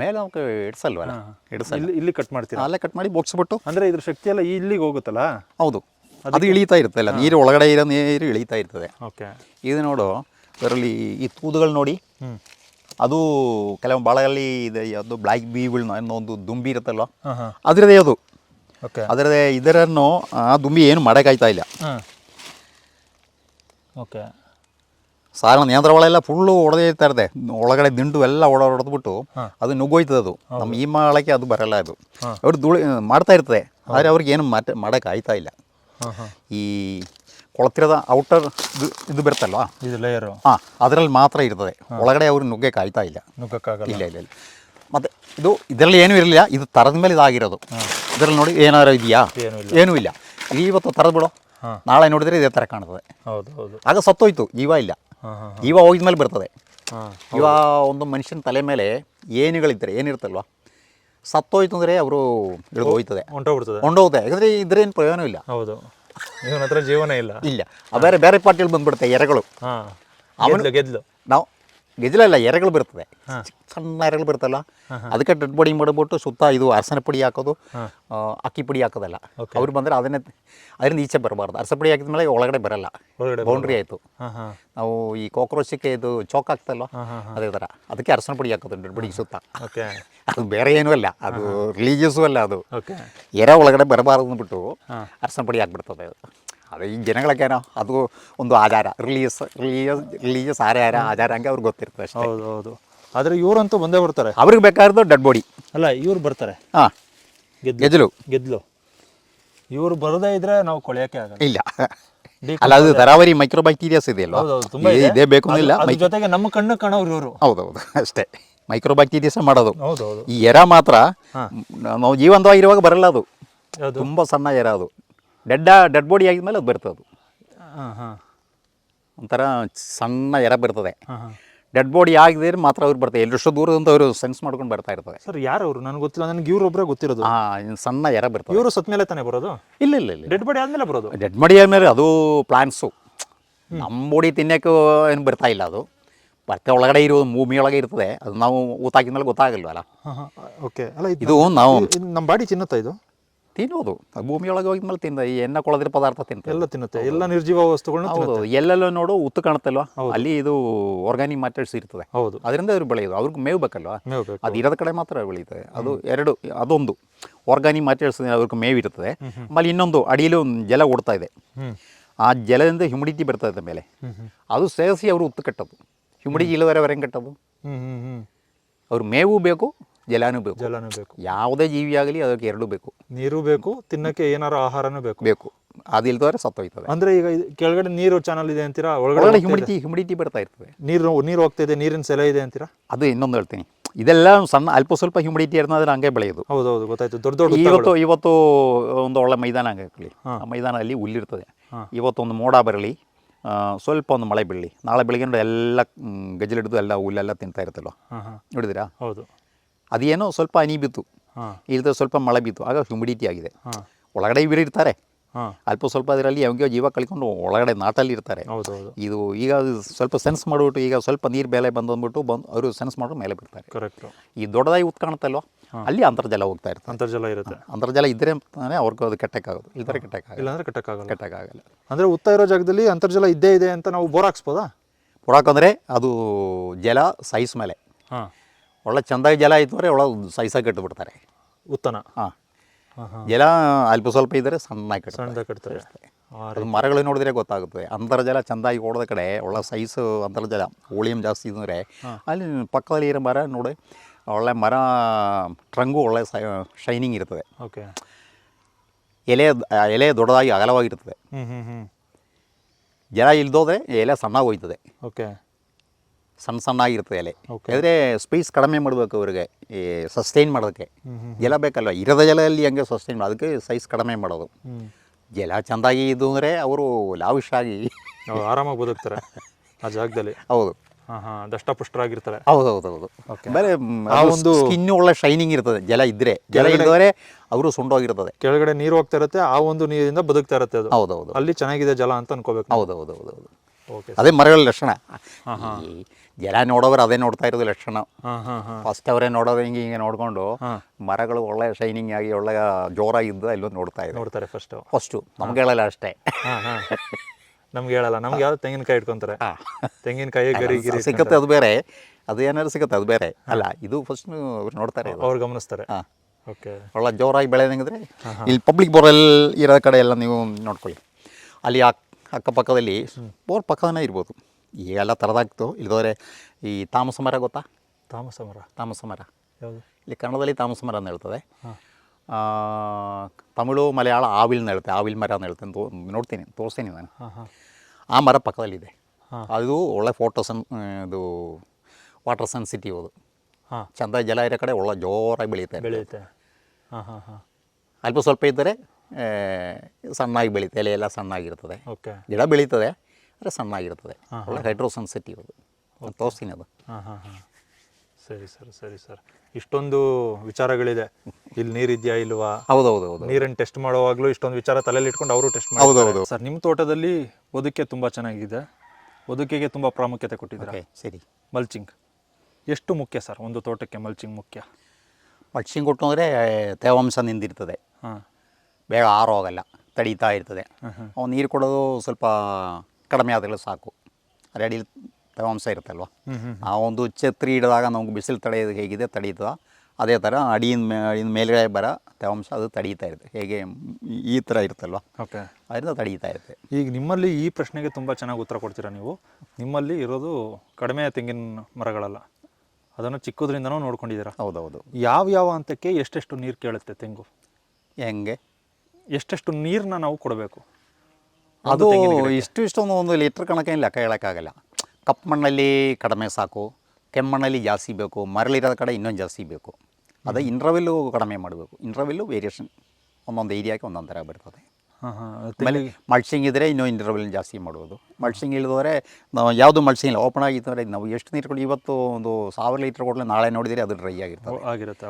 ಮೇಲೆ ಅವ್ಕೆ ಇಡ್ಸಲ್ವಲ್ಲ? ಇಡ್ಸಲ್ಲ. ಇಲ್ಲಿ ಕಟ್ ಮಾಡ್ತೀರಾ? ಅಲ್ಲೇ ಕಟ್ ಮಾಡಿ ಬೊಗ್ಸ್ಬಿಟ್ಟು ಅಂದ್ರೆ ಇದ್ರ ಶಕ್ತಿ ಎಲ್ಲ ಇಲ್ಲಿಗೆ ಹೋಗುತ್ತಲ್ಲ? ಹೌದು. ಅದು ಇಳೀತಾ ಇರುತ್ತೆ ಅಲ್ಲ ನೀರು ಒಳಗಡೆ ಇರೋ ನೀರು ಇಳೀತಾ ಇರ್ತದೆ. ಓಕೆ. ಇದು ನೋಡು ಅದರಲ್ಲಿ ಈ ತೂದುಗಳು ನೋಡಿ. ಅದು ಕೆಲವು ಬಾಳಲ್ಲಿ ಇದೆ ಅದು ಬ್ಲ್ಯಾಕ್ ಬೀಗಳು ಅನ್ನೋ ಒಂದು ದುಂಬಿ ಇರುತ್ತಲ್ವ? ಅದರದೇ ಅದು. ಓಕೆ. ಅದರದೇ ಇದರನ್ನು ಆ ದುಂಬಿ ಏನು ಮಾಡೋಕ್ಕಾಯ್ತಾ ಇಲ್ಲ. ಓಕೆ. ಸಾಲ ನಿಯಂತ್ರಣ ಫುಲ್ಲು ಹೊಡೆದೇ ಇರ್ತಾ ಇರ್ತದೆ ಒಳಗಡೆ ದಿಂಡು ಎಲ್ಲ ಹೊಡ ಹೊಡೆದ್ಬಿಟ್ಟು ಅದು ನುಗ್ಗೋಯ್ತದೆ ಅದು. ನಮ್ಮ ಈ ಮಾಡಕ್ಕೆ ಅದು ಬರಲ್ಲ ಅದು. ಅವ್ರು ದುಳಿ ಮಾಡ್ತಾ ಇರ್ತದೆ. ಆದರೆ ಅವ್ರಿಗೆ ಏನು ಮಾಟ ಮಾಡೋಕೆ ಆಯ್ತಾ ಇಲ್ಲ. ಈ ಕೊಳತಿರದ ಔಟರ್ ಇದು ಇದು ಬರುತ್ತಲ್ವಾ? ಇದು ಲೇಯರು ಹಾಂ ಅದರಲ್ಲಿ ಮಾತ್ರ ಇರ್ತದೆ. ಒಳಗಡೆ ಅವ್ರು ನುಗ್ಗಕ್ಕೆ ಆಯ್ತಾ ಇಲ್ಲ. ನುಗ್ಗಕ್ಕಾಗಲ್ಲ. ಇಲ್ಲ ಇಲ್ಲ ಇಲ್ಲ. ಮತ್ತು ಇದು ಇದರಲ್ಲಿ ಏನೂ ಇರಲಿಲ್ಲ. ಇದು ತರದ ಮೇಲೆ ಇದಾಗಿರೋದು. ಇದರಲ್ಲಿ ನೋಡಿ ಏನಾರು ಇದೆಯಾ? ಏನೂ ಇಲ್ಲ. ಇವತ್ತು ತರದ್ ಬಿಡೋ. ನಾಳೆ ನೋಡಿದ್ರೆ ಇದೇ ಥರ ಕಾಣ್ತದೆ. ಹೌದು ಹೌದು. ಆಗ ಸತ್ತೋಯ್ತು. ಜೀವ ಇಲ್ಲ. ಜೀವ ಹೋಗಿದ ಮೇಲೆ ಬರ್ತದೆ. ಇವ ಒಂದು ಮನುಷ್ಯನ ತಲೆ ಮೇಲೆ ಏನುಗಳಿದ್ದರೆ ಏನಿರ್ತಲ್ವ ಸತ್ತೋಯ್ತು ಅಂದರೆ ಅವರು ಇಳಿದು ಹೋಯ್ತದೆ. ಹೊಂಟೋಗ್ಬಿಡ್ತದೆ. ಕೊಂಡೋಗುತ್ತೆ ಯಾಕಂದರೆ ಇದ್ರೇನು ಪ್ರಯೋಜನ ಇಲ್ಲ. ಹೌದು. ಇವನ ಹತ್ರ ಜೀವನ ಇಲ್ಲ. ಇಲ್ಲ. ಬೇರೆ ಬೇರೆ ಪಾರ್ಟಿಯಲ್ಲಿ ಬಂದ್ಬಿಡುತ್ತೆ ಎರೆಗಳು. ಗೆದ್ಲು. ನಾವು ಗೆಜಲಲ್ಲ ಎರೆಗಳು ಬರ್ತದೆ. ಸಣ್ಣ ಎರೆಗಳು ಬರ್ತಲ್ಲ. ಅದಕ್ಕೆ ಡೆಡ್ ಬಾಡಿ ಮಾಡಿಬಿಟ್ಟು ಸುತ್ತ ಇದು ಅರಸನ ಪುಡಿ ಹಾಕೋದು ಅಕ್ಕಿ ಪುಡಿ ಹಾಕೋದಲ್ಲ. ಅವ್ರು ಬಂದರೆ ಅದನ್ನೇ ಅದರಿಂದ ಈಚೆ ಬರಬಾರ್ದು. ಅರಸ ಪುಡಿ ಹಾಕಿದ ಮೇಲೆ ಒಳಗಡೆ ಬರಲ್ಲ. ಬೌಂಡ್ರಿ ಆಯಿತು. ನಾವು ಈ ಕಾಕ್ರೋಚಕ್ಕೆ ಇದು ಚೌಕ್ ಹಾಕ್ತಲ್ವ ಅದೇ ಥರ ಅದಕ್ಕೆ ಅರಸನ ಪುಡಿ ಹಾಕೋದು ಡೆಡ್ ಬಾಡಿ ಸುತ್ತ. ಅದು ಬೇರೆ ಏನೂ ಅಲ್ಲ. ಅದು ರಿಲೀಜಿಯಸ್ಸು ಅಲ್ಲ ಅದು. ಎರೆ ಒಳಗಡೆ ಬರಬಾರ್ದು ಅಂದ್ಬಿಟ್ಟು ಅರಸನ ಪುಡಿ ಹಾಕ್ಬಿಡ್ತದೆ ಅದು. ಅದು ಈ ಜನಗಳಿಗೇನೋ ಅದು ಒಂದು ಆಧಾರ ರಿಲೀಜಿಯಸ್ ರಿಲೀಜಿಯಸ್ ರಿಲೀಜಿಯಸ್ ಯಾರ ಆಧಾರ ಹಂಗೆ ಅವ್ರಿಗೆ ಗೊತ್ತಿರ್ತದೆ ಅಷ್ಟೇ ಹೌದು ಹೌದು ಆದರೆ ಇವರಂತೂ ಬಂದೇ ಬರ್ತಾರೆ ಅವ್ರಿಗೆ ಬೇಕಾದ್ರೂ ಡೆಡ್ ಬಾಡಿ ಅಲ್ಲ ಇವ್ರು ಬರ್ತಾರೆ ಹಾಂ ಗೆದ್ದಲು ಗೆದ್ಲು ಇವ್ರು ಬರದೇ ಇದ್ರೆ ನಾವು ಕೊಳೆಯೋಕೆ ಆಗಲ್ಲ ಇಲ್ಲ ಅಲ್ಲ ಅದು ತರಾವರಿ ಮೈಕ್ರೋ ಬ್ಯಾಕ್ಟೀರಿಯಾಸ್ ಇದೆ ಅಲ್ವಾ ತುಂಬಾ ಇದೇ- ಬೇಕು ಇಲ್ಲ ಜೊತೆಗೆ ನಮ್ಮ ಕಣ್ಣು ಕಾಣೋರು ಇವರು ಹೌದೌದು ಅಷ್ಟೇ ಮೈಕ್ರೋ ಬ್ಯಾಕ್ಟೀರಿಯಾಸ್ ಮಾಡೋದು ಹೌದು ಹೌದು ಈ ಎರ ಮಾತ್ರ ನಾವು ಜೀವಂತವಾಗಿರುವಾಗ ಬರಲ್ಲ ಅದು ತುಂಬ ಸಣ್ಣ ಎರ ಅದು ಡೆಡ್ ಡೆಡ್ ಬಾಡಿ ಆಗಿದ್ಮೇಲೆ ಅದು ಬರ್ತದೆ ಅದು. ಹಾಂ ಹಾಂ. ಒಂಥರ ಸಣ್ಣ ಎರ ಬರ್ತದೆ. ಡೆಡ್ ಬಾಡಿ ಆಗಿದ್ರೆ ಮಾತ್ರ ಅವ್ರು ಬರ್ತಾರೆ. ಎಲ್ಲೆಷ್ಟೋ ದೂರದಿಂದ ಅವರು ಸೆನ್ಸ್ ಮಾಡ್ಕೊಂಡು ಬರ್ತಾ ಇರ್ತದೆ. ಸರ್ ಯಾರು ಅವರು? ನನಗೆ ಗೊತ್ತಿಲ್ಲ. ನನಗೆ ಇವ್ರು ಒಬ್ಬರೇ ಗೊತ್ತಿರೋದು. ಹಾಂ ಸಣ್ಣ ಎರ ಬರ್ತದೆ. ಇವರು ಸತ್ ಮೇಲೆ ತಾನೇ ಬರೋದು? ಇಲ್ಲ ಇಲ್ಲ ಇಲ್ಲ. ಡೆಡ್ ಬಾಡಿ ಆದ್ಮೇಲೆ ಬರೋದು? ಡೆಡ್ ಬಾಡಿ ಆದಮೇಲೆ ಅದು ಪ್ಲಾನ್ಸು ನಮ್ಮ ಬಾಡಿ ತಿನ್ನೋಕ್ಕೂ ಏನು ಬರ್ತಾ ಇಲ್ಲ ಅದು. ಬರ್ತೆ ಒಳಗಡೆ ಇರೋ ಭೂಮಿ ಒಳಗೆ ಇರ್ತದೆ. ಅದು ನಾವು ಊತ ಹಾಕಿದ್ಮೇಲೆ ಗೊತ್ತಾಗಲ್ವಲ್ಲ ಓಕೆ. ಅಲ್ಲ ಇದು ಇದು ನಾವು ನಮ್ಮ ಬಾಡಿ ತಿನ್ನುತ್ತಾ ಇದು? ತಿನ್ನೋದು ಭೂಮಿಯೊಳಗೆ ಭೂಮಿ ಒಳಗೆ ಹೋಗಿ ತಿಂದ ಈ ಎಣ್ಣೆ ಕೊಳದಿರೋ ಪದಾರ್ಥ ತಿಂತ ಎಲ್ಲ ತಿನ್ನುತ್ತೆ. ಎಲ್ಲ ನಿರ್ಜೀವ ವಸ್ತುಗಳನ್ನ ಹೌದು. ಎಲ್ಲೆಲ್ಲ ನೋಡು ಉತ್ತು ಕಾಣುತ್ತಲ್ವಾ? ಅಲ್ಲಿ ಇದು ಆರ್ಗಾನಿಕ್ ಮ್ಯಾಟರ್ಸ್ ಇರ್ತದೆ. ಹೌದು. ಅದರಿಂದ ಅವ್ರು ಬೆಳೆಯೋದು. ಅವ್ರಿಗೆ ಮೇವು ಬೇಕಲ್ವಾ? ಅದು ಇರೋದ ಕಡೆ ಮಾತ್ರ ಬೆಳೀತದೆ ಅದು ಎರಡು ಅದೊಂದು. ಆರ್ಗಾನಿಕ್ ಮ್ಯಾಟರ್ಸ್ ಅವ್ರಿಗೆ ಮೇವು ಇರ್ತದೆ. ಆಮೇಲೆ ಇನ್ನೊಂದು ಅಡಿಯಲ್ಲಿ ಒಂದು ಜಲ ಓಡ್ತಾ ಇದೆ. ಆ ಜಲದಿಂದ ಹ್ಯುಮಿಡಿಟಿ ಇದೆ ಮೇಲೆ. ಅದು ಸೇರಿಸಿ ಅವರು ಉತ್ತು ಕಟ್ಟೋದು. ಹ್ಯುಮಿಡಿಟಿ ಇಲ್ಲದರೆ ಅವ್ರು ಹೆಂಗೆ ಕಟ್ಟೋದು ಅವ್ರು ಮೇವು ಬೇಕು ಜಲನೂ ಬೇಕು. ಜಲಾನು ಬೇಕು. ಯಾವುದೇ ಜೀವಿ ಆಗಲಿ ಅದಕ್ಕೆ ಎರಡು ಬೇಕು. ನೀರು ಬೇಕು ತಿನ್ನಕ್ಕೆ ಏನಾರು ಆಹಾರನೂ ಬೇಕು. ಬೇಕು. ಅದಿಲ್ದವ್ರೆ ಸತ್ತೋಯ್ತದೆ. ಅಂದ್ರೆ ಈಗ ಇದು ಕೆಳಗಡೆ ನೀರು ಚಾನಲ್ ಇದೆ ಅಂತೀರಾ? ಒಳಗಡೆ ಒಳಗಡೆ. ಹ್ಯುಮಿಡಿಟಿ ಹ್ಯುಮಿಡಿಟಿ ಬರ್ತಾ ಇರ್ತದೆ. ನೀರು ನೀರು ಹೋಗ್ತಾ ಇದೆ ನೀರಿನ ಸೆಲೆ ಇದೆ ಅಂತೀರಾ? ಅದು ಇನ್ನೊಂದು ಹೇಳ್ತೀನಿ. ಇದೆಲ್ಲ ಸಣ್ಣ ಅಲ್ಪ ಸ್ವಲ್ಪ ಹ್ಯುಮಿಡಿಟಿ ಇರೋದ್ರೆ ಹಂಗೆ ಬೆಳೆಯೋದು. ಹೌದೌದು ಗೊತ್ತಾಯ್ತು. ದೊಡ್ಡ ದೊಡ್ಡ ಇವತ್ತು ಇವತ್ತು ಒಂದು ಒಳ್ಳೆ ಮೈದಾನ ಹಾಕಲಿ. ಆ ಮೈದಾನದಲ್ಲಿ ಹುಲ್ಲಿರ್ತದೆ. ಇವತ್ತು ಒಂದು ಮೋಡ ಬರಲಿ ಆ, ಸ್ವಲ್ಪ ಒಂದು ಮಳೆ ಬೀಳಲಿ. ನಾಳೆ ಬೆಳಿಗ್ಗೆ ನೋಡಿ ಎಲ್ಲ ಗಜ್ಜಲಿಡ್ದು ಎಲ್ಲ ಹುಲ್ಲೆಲ್ಲ ತಿಂತಾ ಇರ್ತಲ್ವ ಹಾಂ ಹಾಂ. ನೋಡಿದಿರಾ ಹೌದು. ಅದೇನೋ ಸ್ವಲ್ಪ ಹನಿ ಬಿತ್ತು. ಇಲ್ಲದೆ ಸ್ವಲ್ಪ ಮಳೆ ಬಿತ್ತು. ಆಗ ಹ್ಯುಮಿಡಿಟಿ ಆಗಿದೆ. ಒಳಗಡೆ ಇವರು ಇರ್ತಾರೆ. ಅಲ್ಪ ಸ್ವಲ್ಪ ಅದರಲ್ಲಿ ಯಾವಾಗೋ ಜೀವ ಕಳ್ಕೊಂಡು ಒಳಗಡೆ ನಾಟಲ್ಲಿ ಇರ್ತಾರೆ. ಇದು ಈಗ ಸ್ವಲ್ಪ ಸೆನ್ಸ್ ಮಾಡಿಬಿಟ್ಟು ಈಗ ಸ್ವಲ್ಪ ನೀರು ಬೆಲೆ ಬಂದು ಅಂದ್ಬಿಟ್ಟು ಬಂದು ಅವರು ಸೆನ್ಸ್ ಮಾಡಿ ಮೇಲೆ ಬಿಡ್ತಾರೆ. ಕರೆಕ್ಟು ಈ ದೊಡ್ಡದಾಗಿ ಉತ್ ಕಾಣುತ್ತಲ್ವ? ಅಲ್ಲಿ ಅಂತರ್ಜಲ ಹೋಗ್ತಾ ಇರ್ತದೆ. ಅಂತರ್ಜಲ ಇರುತ್ತೆ. ಅಂತರ್ಜಲ ಇದ್ರೆ ಅಂತಾನೆ ಅವ್ರಿಗೆ ಅದು ಕೆಟ್ಟಕ್ಕಾಗೋದು. ಇಲ್ದರೆ ಕೆಟ್ಟಕ್ಕಾಗಲ್ಲ. ಇಲ್ಲಾಂದ್ರೆ ಕೆಟ್ಟಕ್ಕಾಗಲ್ಲ. ಕೆಟ್ಟಕ್ಕಾಗಲ್ಲ. ಅಂದ್ರೆ ಉತ್ತ ಇರೋ ಜಾಗದಲ್ಲಿ ಅಂತರ್ಜಲ ಇದ್ದೇ ಇದೆ ಅಂತ ನಾವು ಬೋರ್ ಹಾಕ್ಸ್ಬೋದಾ? ಕೊಡೋಕಂದ್ರೆ ಅದು ಜಲ ಸೈಜ್ ಮೇಲೆ. ಒಳ್ಳೆ ಚೆಂದಾಗಿ ಜಲ ಇತ್ತು ಅಂದರೆ ಒಳಗೆ ಸೈಜಾಗಿ ಕಟ್ಟು ಬಿಡ್ತಾರೆ ಉತ್ತನ ಹಾಂ ಹಾಂ ಹಾಂ ಜಲ ಅಲ್ಪ ಸ್ವಲ್ಪ ಇದ್ದರೆ ಸಣ್ಣಾಗಿ ಕಟ್ತಾರೆ ಸಣ್ಣದಾಗ ಕಟ್ತಾರೆ ಆ, ಅದು ಮರಗಳು ನೋಡಿದ್ರೆ ಗೊತ್ತಾಗುತ್ತೆ ಅಂತರ್ಜಲ ಚೆಂದಾಗಿ ಓಡದ ಕಡೆ ಒಳ್ಳೆ ಸೈಜ್ ಅಂತರ್ಜಲ ವೋಳಿಯಮ್ ಜಾಸ್ತಿ ಇದ್ರೆ ಅಲ್ಲಿ ಪಕ್ಕದಲ್ಲಿ ಇರೋ ಮರ ನೋಡಿ ಒಳ್ಳೆ ಮರ ಟ್ರಂಗು ಒಳ್ಳೆ ಶೈನಿಂಗ್ ಇರ್ತದೆ ಓಕೆ ಎಲೆ ಆ ಎಲೆ ದೊಡ್ಡದಾಗಿ ಅಗಲವಾಗಿರ್ತದೆ ಹ್ಞೂ ಹ್ಞೂ ಹ್ಞೂ ಜಲ ಇಲ್ದೋದ್ರೆ ಎಲೆ ಸಣ್ಣಗೆ ಹೋಯ್ತದೆ ಓಕೆ ಸಣ್ಣ ಸಣ್ಣ ಆಗಿರ್ತದೆ ಎಲೆ. ಆದರೆ ಸ್ಪೇಸ್ ಕಡಿಮೆ ಮಾಡಬೇಕು ಅವ್ರಿಗೆ ಈ ಸಸ್ಟೈನ್ ಮಾಡೋದಕ್ಕೆ. ಜಲ ಬೇಕಲ್ವ? ಇರದ ಜಲದಲ್ಲಿ ಹಂಗೆ ಸಸ್ಟೈನ್ ಅದಕ್ಕೆ ಸೈಜ್ ಕಡಿಮೆ ಮಾಡೋದು. ಜಲ ಚೆಂದಾಗಿ ಇದು ಅಂದರೆ ಅವರು ಲಾವಿಶ್ ಆಗಿ ಆರಾಮಾಗಿ ಬದುಕ್ತಾರೆ ಆ ಜಾಗದಲ್ಲಿ. ಹೌದು. ಹಾಂ ಹಾಂ ದಷ್ಟಪುಷ್ಟರಾಗಿರ್ತಾರೆ. ಹೌದು ಹೌದು ಹೌದು ಓಕೆ ಆಮೇಲೆ ಆ ಒಂದು- ಸ್ಕಿನ್ ಒಳ್ಳೆ ಶೈನಿಂಗ್ ಇರ್ತದೆ ಜಲ ಇದ್ರೆ. ಜಲ ಇಲ್ಲದವರೆ ಅವರು ಸುಂಡೋಗಿರ್ತದೆ. ಕೆಳಗಡೆ ನೀರು ಹೋಗ್ತಾ ಇರುತ್ತೆ ಆ ಒಂದು ನೀರಿಂದ ಬದುಕ್ತಾ ಇರುತ್ತೆ ಅದು. ಹೌದು ಹೌದು ಅಲ್ಲಿ ಚೆನ್ನಾಗಿದೆ ಜಲ ಅಂತ ಅನ್ಕೋಬೇಕು ಹೌದು ಹೌದು ಹೌದು ಹೌದು ಓಕೆ ಅದೇ ಮರಗಳ ಲಕ್ಷಣ. ಈ ಜಲ ನೋಡೋರು ಅದೇ ನೋಡ್ತಾ ಇರೋದು ಲಕ್ಷಣ. ಫಸ್ಟ್ ಅವರೇ ನೋಡೋದು ಹಿಂಗೆ ಹಿಂಗೆ ನೋಡ್ಕೊಂಡು ಮರಗಳು ಒಳ್ಳೆ ಶೈನಿಂಗ್ ಆಗಿ ಒಳ್ಳೆ ಜೋರಾಗಿದ್ದು ಇಲ್ಲೊಂದು ನೋಡ್ತಾ ಇದೆ. ನೋಡ್ತಾರೆ ಫಸ್ಟ್ ಫಸ್ಟು ನಮ್ಗೆ ಹೇಳಲ್ಲ ಅಷ್ಟೇ. ನಮ್ಗೆ ಹೇಳಲ್ಲ. ನಮ್ಗೆ ಯಾವ್ದು ತೆಂಗಿನಕಾಯಿ ಇಟ್ಕೊಂತಾರೆ ತೆಂಗಿನಕಾಯಿ ಗರಿ ಗಿರಿ ಸಿಕ್ಕತ್ತೆ ಅದು ಬೇರೆ. ಅದು ಏನಾದ್ರು ಸಿಗುತ್ತೆ ಅದು ಬೇರೆ. ಅಲ್ಲ ಇದು ಫಸ್ಟ್ ಅವ್ರು ನೋಡ್ತಾರೆ. ಅವ್ರು ಗಮನಿಸ್ತಾರೆ. ಓಕೆ ಒಳ್ಳೆ ಜೋರಾಗಿ ಬೆಳೆದಂಗಿದ್ರೆ ಇಲ್ಲಿ ಪಬ್ಲಿಕ್ ಬೋರೆಲ್ ಇರೋ ಕಡೆ ಎಲ್ಲ ನೀವು ನೋಡ್ಕೊಳ್ಳಿ. ಅಲ್ಲಿ ಅಕ್ ಅಕ್ಕಪಕ್ಕದಲ್ಲಿ ಬೋರ್ ಪಕ್ಕನೇ ಇರ್ಬೋದು. ಈಗೆಲ್ಲ ಥರದಾಗ್ತು ಇಲ್ದೋದ್ರೆ ಈ ತಾಮಸ ಮರ ಗೊತ್ತಾ ತಾಮಸ ಮರ ತಾಮಸ ಮರ ಯಾವುದು ಇಲ್ಲಿ ಕನ್ನಡದಲ್ಲಿ ತಾಮಸ ಮರ ಅಂತ ಹೇಳ್ತದೆ ಹಾಂ ಆ, ತಮಿಳು ಮಲಯಾಳ ಆವಿಲ್ನ ಹೇಳ್ತೆ ಆವಿಲ್ ಮರ ಅಂತ ಹೇಳ್ತೇನೆ ತೋ ನೋಡ್ತೀನಿ ತೋರಿಸ್ತೀನಿ ನಾನು ಹಾಂ ಹಾಂ ಆ ಮರ ಪಕ್ಕದಲ್ಲಿದೆ ಹಾಂ. ಅದು ಒಳ್ಳೆ ಫೋಟೋ ಸನ್ ಇದು ವಾಟರ್ ಸೆನ್ಸಿಟಿವ್ ಅದು ಹಾಂ ಚಂದ ಜಲ ಇರೋ ಕಡೆ ಒಳ್ಳೆ ಜೋರಾಗಿ ಬೆಳೀತಾ ಇರ್ತದೆ. ಬೆಳೆಯುತ್ತೆ ಹಾಂ ಹಾಂ ಹಾಂ ಅಲ್ಪ ಸ್ವಲ್ಪ ಇದ್ದರೆ ಆ, ಸಣ್ಣಾಗಿ ಬೆಳೀತೆ ಎಲೆ ಎಲ್ಲ ಸಣ್ಣಾಗಿರ್ತದೆ ಓಕೆ ಗಿಡ ಬೆಳೀತದೆ ಆದರೆ ಸಣ್ಣಾಗಿರ್ತದೆ ಒಳ್ಳೆ ಹೈಡ್ರೋ ಸೆನ್ಸಿಟಿವ್ ಅದು. ನಾನು ತೋರಿಸ್ತೀನಿ ಅದು. ಹಾಂ ಹಾಂ ಹಾಂ. ಸರಿ ಸರ್ ಸರಿ ಸರ್. ಇಷ್ಟೊಂದು ವಿಚಾರಗಳಿದೆ. ಇಲ್ಲಿ ನೀರಿದೆಯಾ ಇಲ್ವಾ? ಹೌದು ಹೌದು ಹೌದು ನೀರನ್ನು ಟೆಸ್ಟ್ ಮಾಡುವಾಗಲೂ ಇಷ್ಟೊಂದು ವಿಚಾರ ತಲೆಯಲ್ಲಿ ಇಟ್ಕೊಂಡು ಅವರು ಟೆಸ್ಟ್ ಹೌದು, ಹೌದು. ಸರ್ ನಿಮ್ಮ ತೋಟದಲ್ಲಿ ಬದುಕೆ ತುಂಬ ಚೆನ್ನಾಗಿದೆ. ಬದುಕಿಗೆ ತುಂಬ ಪ್ರಾಮುಖ್ಯತೆ ಕೊಟ್ಟಿದ್ದಾರೆ? ಓಕೆ ಸರಿ. ಮಲ್ಚಿಂಗ್. ಎಷ್ಟು ಮುಖ್ಯ ಸರ್? ಒಂದು ತೋಟಕ್ಕೆ ಮಲ್ಚಿಂಗ್ ಮುಖ್ಯ? ಮಲ್ಚಿಂಗ್ ಕೊಟ್ಟು ಅಂದರೆ ತೇವಾಂಶ ನಿಂದಿರ್ತದೆ. ಹಾಂ. ಬೇಗ ಆರೋಗಲ್ಲ ತಡೀತಾ ಇರ್ತದೆ. ಅವ್ನು ನೀರು ಕೊಡೋದು ಸ್ವಲ್ಪ ಕಡಿಮೆ ಆದರೆ ಸಾಕು. ರೆಡಿ ತೇವಾಂಶ ಇರುತ್ತಲ್ವ? ಆ ಒಂದು ಛತ್ರಿ ಹಿಡಿದಾಗ ನಮ್ಗೆ ಬಿಸಿಲು ತಡೆಯೋದು ಹೇಗಿದೆ ತಡೀತದ? ಅದೇ ಥರ ಅಡಿಯಿಂದ ಮೇ ಅಡಿಯಿಂದ ಮೇಲ್ಗಡೆ ಬರ ತೇವಾಂಶ ಅದು ತಡೀತಾ ಇರುತ್ತೆ. ಹೇಗೆ ಈ- ಈ ಥರ ಇರುತ್ತಲ್ವ? ಓಕೆ. ಅದರಿಂದ ತಡೀತಾ ಇರುತ್ತೆ. ಈಗ ನಿಮ್ಮಲ್ಲಿ ಈ ಪ್ರಶ್ನೆಗೆ ತುಂಬ ಚೆನ್ನಾಗಿ ಉತ್ತರ ಕೊಡ್ತೀರಾ ನೀವು? ನಿಮ್ಮಲ್ಲಿ ಇರೋದು ಕಡಿಮೆ ತೆಂಗಿನ ಮರಗಳಲ್ಲ. ಅದನ್ನು ಚಿಕ್ಕದ್ರಿಂದನೂ ನೋಡ್ಕೊಂಡಿದ್ದೀರಾ? ಹೌದೌದು. ಯಾವ ಯಾವ ಹಂತಕ್ಕೆ ಎಷ್ಟೆಷ್ಟು ನೀರು ಕೇಳುತ್ತೆ ತೆಂಗು? ಹೆಂಗೆ? ಎಷ್ಟೆಷ್ಟು ನೀರನ್ನ ನಾವು ಕೊಡಬೇಕು? ಅದು ಇಷ್ಟು ಇಷ್ಟೊಂದು ಒಂದು ಲೀಟ್ರ್ ಕಣಕ್ಕೇನು ಲೆಕ್ಕ ಹೇಳೋಕ್ಕಾಗಲ್ಲ ಕಪ್ಪು ಮಣ್ಣಲ್ಲಿ ಕಡಿಮೆ ಸಾಕು ಕೆಮ್ಮಣ್ಣಲ್ಲಿ ಜಾಸ್ತಿ ಬೇಕು ಮರಳಿರೋದ ಕಡೆ ಇನ್ನೊಂದು ಜಾಸ್ತಿ ಬೇಕು. ಅದೇ ಇಂಟ್ರವೆಲ್ಲು ಕಡಿಮೆ ಮಾಡಬೇಕು. ಇಂಟ್ರವೆಲ್ಲು ವೇರಿಯೇಷನ್ ಒಂದೊಂದು ಏರಿಯಾಕ್ಕೆ ಒಂದೊಂದು ಥರ ಬರ್ತದೆ. ಆಮೇಲೆ ಮಲ್ಚಿಂಗ್ ಇದ್ದರೆ ಇನ್ನೂ ಇಂಟ್ರವೆಲ್ ಜಾಸ್ತಿ ಮಾಡ್ಬೋದು. ಮಲ್ಸಿಂಗ್ ಇಳಿದೋರೆ ನಾವು ಯಾವುದು ಮಲ್ಸಿಂಗ್ ಇಲ್ಲ ಓಪನ್ ಆಗಿತ್ತಂದರೆ ನಾವು ಎಷ್ಟು ನೀರು ಕೊಡಿ ಇವತ್ತು ಒಂದು ಸಾವಿರ ಲೀಟ್ರ್ ಕೊಡಲಿ ನಾಳೆ ನೋಡಿದರೆ ಅದು ಡ್ರೈ ಆಗಿರ್ತದೆ. ಆಗಿರುತ್ತೆ.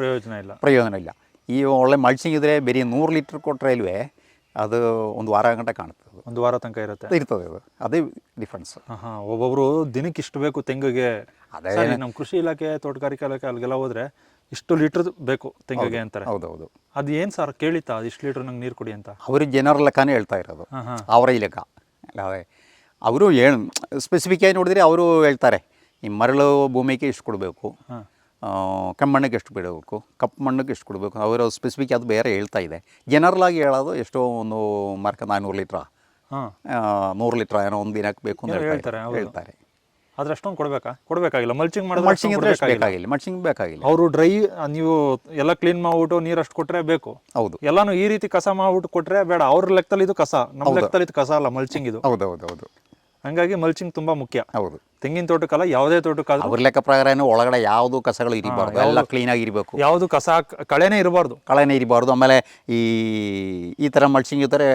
ಪ್ರಯೋಜನ ಇಲ್ಲ. ಪ್ರಯೋಜನ ಇಲ್ಲ. ಈ ಒಳ್ಳೆ ಮಲ್ಸಿಂಗ್ ಇದ್ದರೆ ಬರೀ ನೂರು ಲೀಟ್ರ್ ಕೊಟ್ಟರೆ ಇಲ್ವೇ ಅದು ಒಂದು ವಾರ ಗಂಟೆ ಕಾಣುತ್ತೆ ಅದು. ಒಂದು ವಾರ ತನಕ ಇರುತ್ತೆ. ಅದು ಇರ್ತದೆ ಅದು. ಅದೇ ಡಿಫ್ರೆನ್ಸ್ ಹಾಂ ಒಬ್ಬೊಬ್ರು ದಿನಕ್ಕೆ ಇಷ್ಟು ಬೇಕು ತೆಂಗಿಗೆ. ಅದೇ ನಮ್ಮ ಕೃಷಿ ಇಲಾಖೆ ತೋಟಗಾರಿಕೆ ಇಲಾಖೆ ಅಲ್ಲಿಗೆಲ್ಲ ಹೋದ್ರೆ ಇಷ್ಟು ಲೀಟರ್ ಬೇಕು ತೆಂಗಿಗೆ ಅಂತಾರೆ. ಹೌದೌದು. ಅದು ಏನು ಸರ್ ಕೇಳಿತಾ? ಅದು ಇಷ್ಟು ಲೀಟರ್ ನಂಗೆ ನೀರು ಕೊಡಿ ಅಂತ. ಅವ್ರಿಗೆ ಜನರ ಲೆಕ್ಕನೇ ಹೇಳ್ತಾ ಇರೋದು. ಹಾಂ ಹಾಂ ಅವರ ಲೆಕ್ಕ. ಅಲ್ಲವೇ ಅವರು ಏನು ಸ್ಪೆಸಿಫಿಕ್ ಆಗಿ ನೋಡಿದರೆ ಅವರು ಹೇಳ್ತಾರೆ ಈ ಮರಳು ಭೂಮಿಗೆ ಇಷ್ಟು ಕೊಡಬೇಕು. ಹಾಂ. ಕೆಮ್ಮಣ್ಣಿಗೆ ಎಷ್ಟು ಬಿಡಬೇಕು? ಕಪ್ಪು ಮಣ್ಣಿಗೆ ಎಷ್ಟು ಕೊಡಬೇಕು? ಅವರು ಸ್ಪೆಸಿಫಿಕ್ ಅದು ಬೇರೆ ಹೇಳ್ತಾ ಇದೆ. ಜನರಲ್ ಆಗಿ ಹೇಳೋದು ಎಷ್ಟೋ ಒಂದು ಮಾರ್ಕ ನಾನ್ನೂರು ಲೀಟ್ರ. ಹಾಂ. ನೂರು ಲೀಟ್ರ ಏನೋ ಒಂದು ದಿನಕ್ಕೆ ಬೇಕು ಅಂತ ಹೇಳ್ತಾರೆ. ಹೇಳ್ತಾರೆ, ಆದ್ರೆ ಅಷ್ಟೊಂದು ಕೊಡಬೇಕಾ? ಕೊಡಬೇಕಾಗಿಲ್ಲ. ಮಲ್ಚಿಂಗ್ ಮಾಡಿದ್ರೆ ಮಲ್ಚಿಂಗ್ ಬೇಕಾಗಿಲ್ಲ. ಮಲ್ಚಿಂಗ್ ಬೇಕಾಗಿಲ್ಲ. ಅವರು ಡ್ರೈ ನೀವು ಎಲ್ಲ ಕ್ಲೀನ್ ಮಾಡ್ಬಿಟ್ಟು ನೀರು ಅಷ್ಟು ಕೊಟ್ಟರೆ ಬೇಕು. ಹೌದು. ಎಲ್ಲಾನು ಈ ರೀತಿ ಕಸ ಮಾಡಿಬಿಟ್ಟು ಕೊಟ್ಟರೆ ಬೇಡ. ಅವ್ರ ಲೆಕ್ಕದಲ್ಲಿ ಇದು ಕಸ. ನಮ್ಮ ಲೆಕ್ಕದಲ್ಲಿ ಇದು ಕಸ ಅಲ್ಲ ಮಲ್ಚಿಂಗ್ ಇದು. ಹೌದು ಹೌದು ಹೌದು. ಹಂಗಾಗಿ ಮಲ್ಚಿಂಗ್ ತುಂಬಾ ಮುಖ್ಯ. ಹೌದು. ತೆಂಗಿನ ತೋಟಕ್ಕಲ್ಲ ಯಾವುದೇ ತೋಟಕ್ಕಾದ್ರೂ ಅವ್ರ ಲೆಕ್ಕ ಪ್ರಕಾರ ಏನು ಒಳಗಡೆ ಯಾವುದು ಕಸಗಳು ಇರಬಾರ್ದು. ಎಲ್ಲ ಕ್ಲೀನಾಗಿ ಇರಬೇಕು. ಯಾವುದು ಕಸ ಕಳೆನೇ ಇರಬಾರ್ದು. ಕಳೆನೇ ಇರಬಾರ್ದು. ಆಮೇಲೆ ಈ ಈ ಥರ ಮಲ್ಚಿಂಗ್ ಇದ್ದರೆ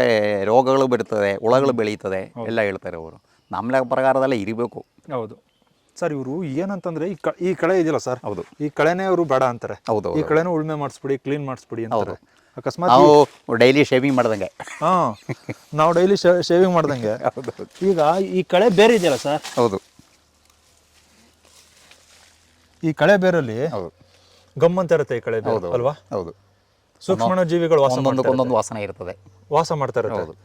ರೋಗಗಳು ಬಿಡ್ತದೆ ಹುಳಗಳು ಬೆಳೀತದೆ ಎಲ್ಲ ಹೇಳ್ತಾರೆ ಅವರು. ನಮ್ಮ ಲೆಕ್ಕ ಪ್ರಕಾರದಲ್ಲ ಇರಬೇಕು. ಹೌದು. ಸರ್ ಇವರು ಏನಂತಂದ್ರೆ ಈ ಕ ಈ ಕಳೆ ಇದೆಯಲ್ಲ ಸರ್? ಹೌದು. ಈ ಕಳೆನೇ ಅವರು ಬೇಡ ಅಂತಾರೆ. ಹೌದು ಈ ಕಳೆನೂ ಉಳುಮೆ ಮಾಡಿಸ್ಬಿಡಿ ಕ್ಲೀನ್ ಮಾಡಿಸ್ಬಿಡಿ ಅಂತಾರೆ. ಅಕಸ್ಮಾತ್ ನಾವು ಡೈಲಿ ಶೇವಿಂಗ್ ಮಾಡ್ದಂಗೆ. ಹಾ ನಾವು ಡೈಲಿ ಶೇವಿಂಗ್ ಮಾಡ್ದಂಗೆ. ಹೌದು ಈಗ ಈ ಕಳೆ ಬೇರೆ ಇದೆಯಲ್ಲ ಸರ್? ಹೌದು. ಈ ಕಳೆ ಬೇರಲ್ಲಿ ಹೌದು. ಗಮ್ಮಂತ ಇರುತ್ತೆ ಈ ಕಳೆ ಬೇರು, ಹೌದು ಅಲ್ವಾ? ಹೌದು. ಸೂಕ್ಷ್ಮಣ ಜೀವಿಗಳು ವಾಸ ಒಂದೊಂದಕ್ಕೆ ಒಂದೊಂದು ವಾಸನೆ ಇರ್ತದೆ. ವಾಸ ಮಾಡ್ತಾ ಇರುತ್ತೆ.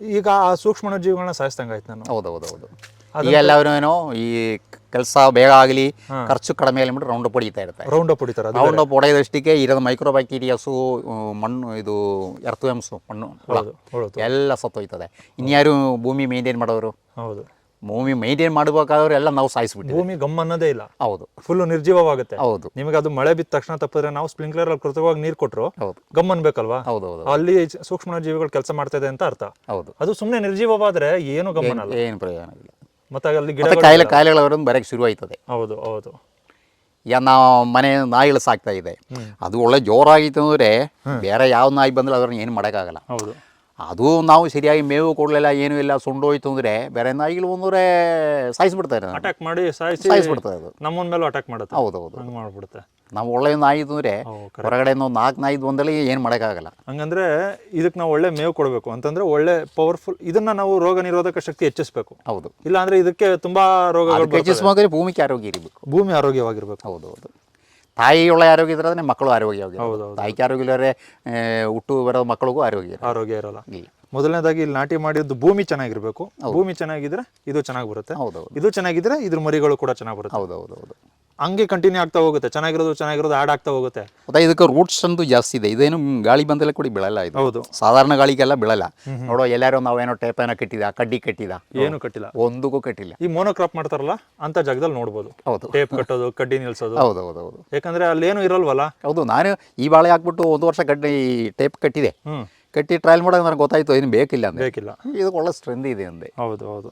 ಈಗ ಆ ಸೂಕ್ಷ್ಮಣ ಜೀವಿಗಳನ್ನ ಸಾಯಿಸ್ದಂಗೆ ಆಯ್ತು ನಾನು. ಹೌದು ಹೌದು ಹೌದು. ಈಗ ಎಲ್ಲರೂ ಏನೋ ಈ ಕೆಲಸ ಬೇಗ ಆಗಲಿ ಖರ್ಚು ಕಡಿಮೆ ಆಗ್ಲಿ ರೌಂಡ್ ಅಪ್ ಹೊಡಿತಾ ಇರ್ತಾರೆ ರೌಂಡ್ ಅಪ್ ಹೊಡಿತಾರೆ ರೌಂಡ್ ಅಪ್ ಹೊಡೆಯೋದಷ್ಟಿಗೆ ಇರೋದು ಮೈಕ್ರೋ ಬ್ಯಾಕ್ಟೀರಿಯಾಸು ಮಣ್ಣು ಇದು ಎರ್ತುವೆಮ್ಸು ಮಣ್ಣು ಎಲ್ಲ ಸತ್ತೋಯ್ತದೆ. ಇನ್ಯಾರು ಭೂಮಿ ಮೇಂಟೈನ್ ಮಾಡೋರು? ಹೌದು. ಭೂಮಿ ಮೈಂಟೈನ್ ಮಾಡಬೇಕಾದ್ರೆ ಎಲ್ಲ ನಾವು ಸಾಯಿಸ್ಬಿಟ್ಟು ಭೂಮಿ ಗಮ್ ಅನ್ನೋದೇ ಇಲ್ಲ. ಹೌದು. ಫುಲ್ ನಿರ್ಜೀವವಾಗುತ್ತೆ. ಹೌದು. ನಿಮಗೆ ಅದು ಮಳೆ ಬಿದ್ದ ತಕ್ಷಣ ತಪ್ಪಿದ್ರೆ ನಾವು ಸ್ಪ್ರಿಂಕ್ಲರ್ ಅಲ್ಲಿ ಕೃತಕವಾಗಿ ನೀರು ಕೊಟ್ಟರು ಹೌದು. ಗಮ್ ಅನ್ಬೇಕಲ್ವಾ? ಹೌದು ಹೌದು ಅಲ್ಲಿ ಸೂಕ್ಷ್ಮ ಜೀವಿಗಳು ಕೆಲಸ ಮಾಡ್ತಾ ಇದೆ ಅಂತ ಅರ್ಥ. ಹೌದು. ಅದು ಸುಮ್ಮನೆ ನಿರ್ಜೀವವಾದ್ರೆ ಏನು ಗಮನಲ್ಲ ಏನು ಪ್ರಯೋಜನ ಇಲ್ಲ. ಮತ್ತೆ ಅಲ್ಲಿ ಗಿಡ ಮತ್ತೆ ಕಾಯಿಲೆ ಬರೋಕ್ಕೆ ಶುರುವಾಯ್ತದೆ. ಹೌದು ಹೌದು. ಈಗ ನಾವು ಮನೆ ನಾಯಿಗಳು ಸಾಕ್ತಾ ಇದೆ. ಅದು ಒಳ್ಳೆ ಜೋರಾಗಿತ್ತು ಅಂದರೆ ಬೇರೆ ಯಾವ ನಾಯಿ ಬಂದ್ರೆ ಅದ್ರನ್ನ ಏನು ಮಾಡೋಕ್ಕಾಗಲ್ಲ. ಹೌದು. ಅದು ನಾವು ಸರಿಯಾಗಿ ಮೇವು ಕೊಡಲಿಲ್ಲ ಏನೂ ಇಲ್ಲ ಸುಂಡೋಯ್ತು ಅಂದರೆ ಬೇರೆ ನಾಯಿಗಳು ಒಂದೂರೇ ಸಾಯಿಸ್ಬಿಡ್ತಾರೆ ಅಟ್ಯಾಕ್ ಮಾಡಿ ಸಾಯಿಸಿ ಸಾಯಿಸ್ಬಿಡ್ತಾರೆ ಅದು. ನಮ್ಮನ್ ಮೇಲೂ ಅಟ್ಯಾಕ್ ಮಾಡುತ್ತೆ. ಹೌದು ಹೌದು. ಹಂಗೆ ಮಾಡ್ಬಿಡುತ್ತೆ. ನಾವು ಒಳ್ಳೆ ನಾಯಿ ಅಂದರೆ. ಹೊರಗಡೆ ನಾಲ್ಕು ನಾಯಿ ಬಂದಲ್ಲಿ ಏನು ಮಾಡೋಕ್ಕಾಗಲ್ಲ. ಹಂಗಂದ್ರೆ ಇದಕ್ಕೆ ನಾವು ಒಳ್ಳೆ ಮೇವು ಕೊಡಬೇಕು. ಅಂತಂದ್ರೆ ಒಳ್ಳೆ ಪವರ್ಫುಲ್ ಇದನ್ನ ನಾವು ರೋಗ ನಿರೋಧಕ ಶಕ್ತಿ ಹೆಚ್ಚಿಸಬೇಕು. ಹೌದು. ಇಲ್ಲ ಅಂದ್ರೆ ಇದಕ್ಕೆ ತುಂಬಾ ಬರ್ತವೆ. ಹೆಚ್ಚಿಸುವಾಗ ಭೂಮಿಗೆ ಆರೋಗ್ಯ ಇರಬೇಕು. ಭೂಮಿ ಆರೋಗ್ಯವಾಗಿರ್ಬೇಕು. ಹೌದು ಹೌದು. ತಾಯಿ ಒಳ್ಳೆ ಆರೋಗ್ಯ ಇದ್ರೆ ಮಕ್ಕಳು ಆರೋಗ್ಯವಾಗಿ ಹೌದು. ತಾಯಿಗೆ ಆರೋಗ್ಯ ಇಲ್ಲರೆ ಹುಟ್ಟು ಬರೋ ಮಕ್ಕಳಿಗೂ ಆರೋಗ್ಯ. ಆರೋಗ್ಯ ಇರಲ್ಲ. ಇಲ್ಲ. ಮೊದಲನೇದಾಗಿ ಇಲ್ಲಿ ನಾಟಿ ಮಾಡಿದ್ದು ಭೂಮಿ ಚೆನ್ನಾಗಿರ್ಬೇಕು. ಭೂಮಿ ಚೆನ್ನಾಗಿದ್ರೆ ಇದು ಚೆನ್ನಾಗಿ ಬರುತ್ತೆ. ಹೌದು. ಇದು ಚೆನ್ನಾಗಿದ್ರೆ ಇದ್ರ ಮರಿಗಳು ಕೂಡ ಚೆನ್ನಾಗಿ ಬರುತ್ತೆ. ಹೌದು ಹೌದು ಹೌದು. ಹಂಗೆ ಕಂಟಿನ್ಯೂ ಆಗ್ತಾ ಹೋಗುತ್ತೆ. ಚೆನ್ನಾಗಿರೋದು ಚೆನ್ನಾಗಿರೋದು ಆಡ್ ಆಗ್ತಾ ಹೋಗುತ್ತೆ. ಮತ್ತೆ ಇದಕ್ಕೆ ರೂಟ್ಸ್ ಅಂತೂ ಜಾಸ್ತಿ ಇದೆ. ಇದೇನು ಗಾಳಿ ಬಂದೆಲ್ಲ ಕೂಡ ಬೀಳಲ್ಲ ಇದು. ಹೌದು. ಸಾಧಾರಣ ಗಾಳಿಗೆಲ್ಲ ಬೀಳಲ್ಲ. ನೋಡೋ ಎಲ್ಲಾರು ನಾವೇನೋ ಟೇಪ್ ಏನೋ ಕಟ್ಟಿದ? ಕಡ್ಡಿ ಕಟ್ಟಿದ? ಏನು ಕಟ್ಟಿಲ್ಲ. ಒಂದಕ್ಕೂ ಕಟ್ಟಿಲ್ಲ. ಈ ಮೋನೋಕ್ರಾಪ್ ಮಾಡ್ತಾರಲ್ಲ ಅಂತ ಜಾಗದಲ್ಲಿ ನೋಡ್ಬೋದು. ಹೌದು. ಟೇಪ್ ಕಟ್ಟೋದು ಕಡ್ಡಿ ನಿಲ್ಸೋದು. ಹೌದು ಹೌದು ಹೌದು. ಯಾಕಂದ್ರೆ ಅಲ್ಲೇನು ಇರಲ್ವಲ್ಲ? ಹೌದು ನಾನು ಈ ಬಾಳೆ ಹಾಕ್ಬಿಟ್ಟು ಒಂದು ವರ್ಷ ಕಡ್ಡಿ ಟೇಪ್ ಕಟ್ಟಿದೆ. ಕಟ್ಟಿ ಟ್ರಯಲ್ ಮಾಡೋದು ನನಗೆ ಗೊತ್ತಾಯ್ತು ಏನು ಬೇಕಿಲ್ಲ ಬೇಕಿಲ್ಲ. ಇದಕ್ಕೆ ಒಳ್ಳೆ ಸ್ಟ್ರೆಂತ್ ಇದೆ ಅಂದೆ. ಹೌದು ಹೌದು.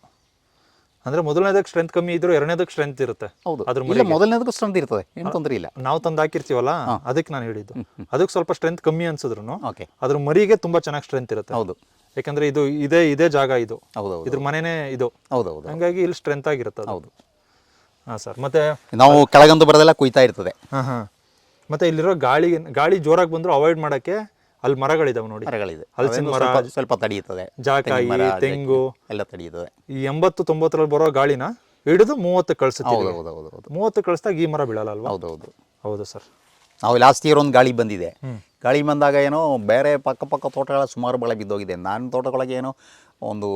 ಅಂದ್ರೆ ಮೊದಲನೇದಕ್ಕೆ ಸ್ಟ್ರೆಂತ್ ಕಮ್ಮಿ ಇದ್ರು ಎರಡನೇದಕ್ಕೆ ಸ್ಟ್ರೆಂತ್ ಇರುತ್ತೆ ಹೌದು. ಅದ್ರ ಇಲ್ಲ ಮೊದಲನೇದಕ್ಕೂ ಸ್ಟ್ರೆಂತ್ ಇರ್ತದೆ. ಏನು ತೊಂದರೆ ಇಲ್ಲ. ನಾವು ತಂದು ಹಾಕಿರ್ತೀವಲ್ಲ ಅದಕ್ಕೆ ನಾನು ಹೇಳಿದ್ದು. ಅದಕ್ಕೆ ಸ್ವಲ್ಪ ಸ್ಟ್ರೆಂತ್ ಕಮ್ಮಿ ಅನ್ಸಿದ್ರು ಓಕೆ ಅದ್ರ ಮರಿಗೆ ತುಂಬಾ ಚೆನ್ನಾಗಿ ಸ್ಟ್ರೆಂತ್ ಇರುತ್ತೆ. ಹೌದು. ಯಾಕಂದ್ರೆ ಇದು ಇದೇ ಇದೇ ಜಾಗ ಇದು. ಹೌದು ಹೌದು ಇದ್ರ ಮನೆನೇ ಇದು. ಹೌದು ಹೌದು ಹಂಗಾಗಿ ಇಲ್ಲಿ ಸ್ಟ್ರೆಂತ್ ಆಗಿರುತ್ತೆ ಹೌದು. ಹಾ ಸರ್. ಮತ್ತೆ ನಾವು ಕೆಳಗಂದು ಬರೋದೆಲ್ಲ ಕುಯ್ತಾ ಇರ್ತದೆ. ಹಾ ಹಾ. ಮತ್ತೆ ಇಲ್ಲಿರೋ ಗಾಳಿ ಗಾಳಿ ಜೋರಾಗಿ ಬಂದ್ರು ಅವಾಯ್ಡ್ ಮಾಡಕ್ಕೆ ಅಲ್ಲಿ ಮರಗಳಿದಾವೆ ನೋಡಿ. ಮರಗಳಿದೆ. ಹಲಸಿನ ಮರ, ಸ್ವಲ್ಪ ತಡೆಯುತ್ತದೆ. ಜಾಕಾಯಿ ತೆಂಗು. ಎಲ್ಲ ತಡೆಯುತ್ತದೆ. ಈ ಎಂಬತ್ತು ತೊಂಬತ್ತರಲ್ಲಿ ಬರೋ ಗಾಳಿನ ಹಿಡಿದು ಮೂವತ್ತು ಕಳಿಸುತ್ತೆ ಮೂವತ್ತು ಕಳಿಸಿದಾಗ ಈ ಮರ ಬೀಳಲ್ಲ ಅಲ್ವಾ? ಹೌದು ಹೌದು. ಹೌದು ಸರ್. ನಾವು ಲಾಸ್ಟ್ ಇಯರ್ ಒಂದು ಗಾಳಿ ಬಂದಿದೆ. ಗಾಳಿ ಬಂದಾಗ ಏನೋ ಬೇರೆ ಪಕ್ಕ ಪಕ್ಕ ತೋಟಗಳ ಸುಮಾರು ಬೆಳೆ ಬಿದ್ದೋಗಿದೆ. ನಾನು ತೋಟಗಳಿಗೆ ಏನೋ ಒಂದು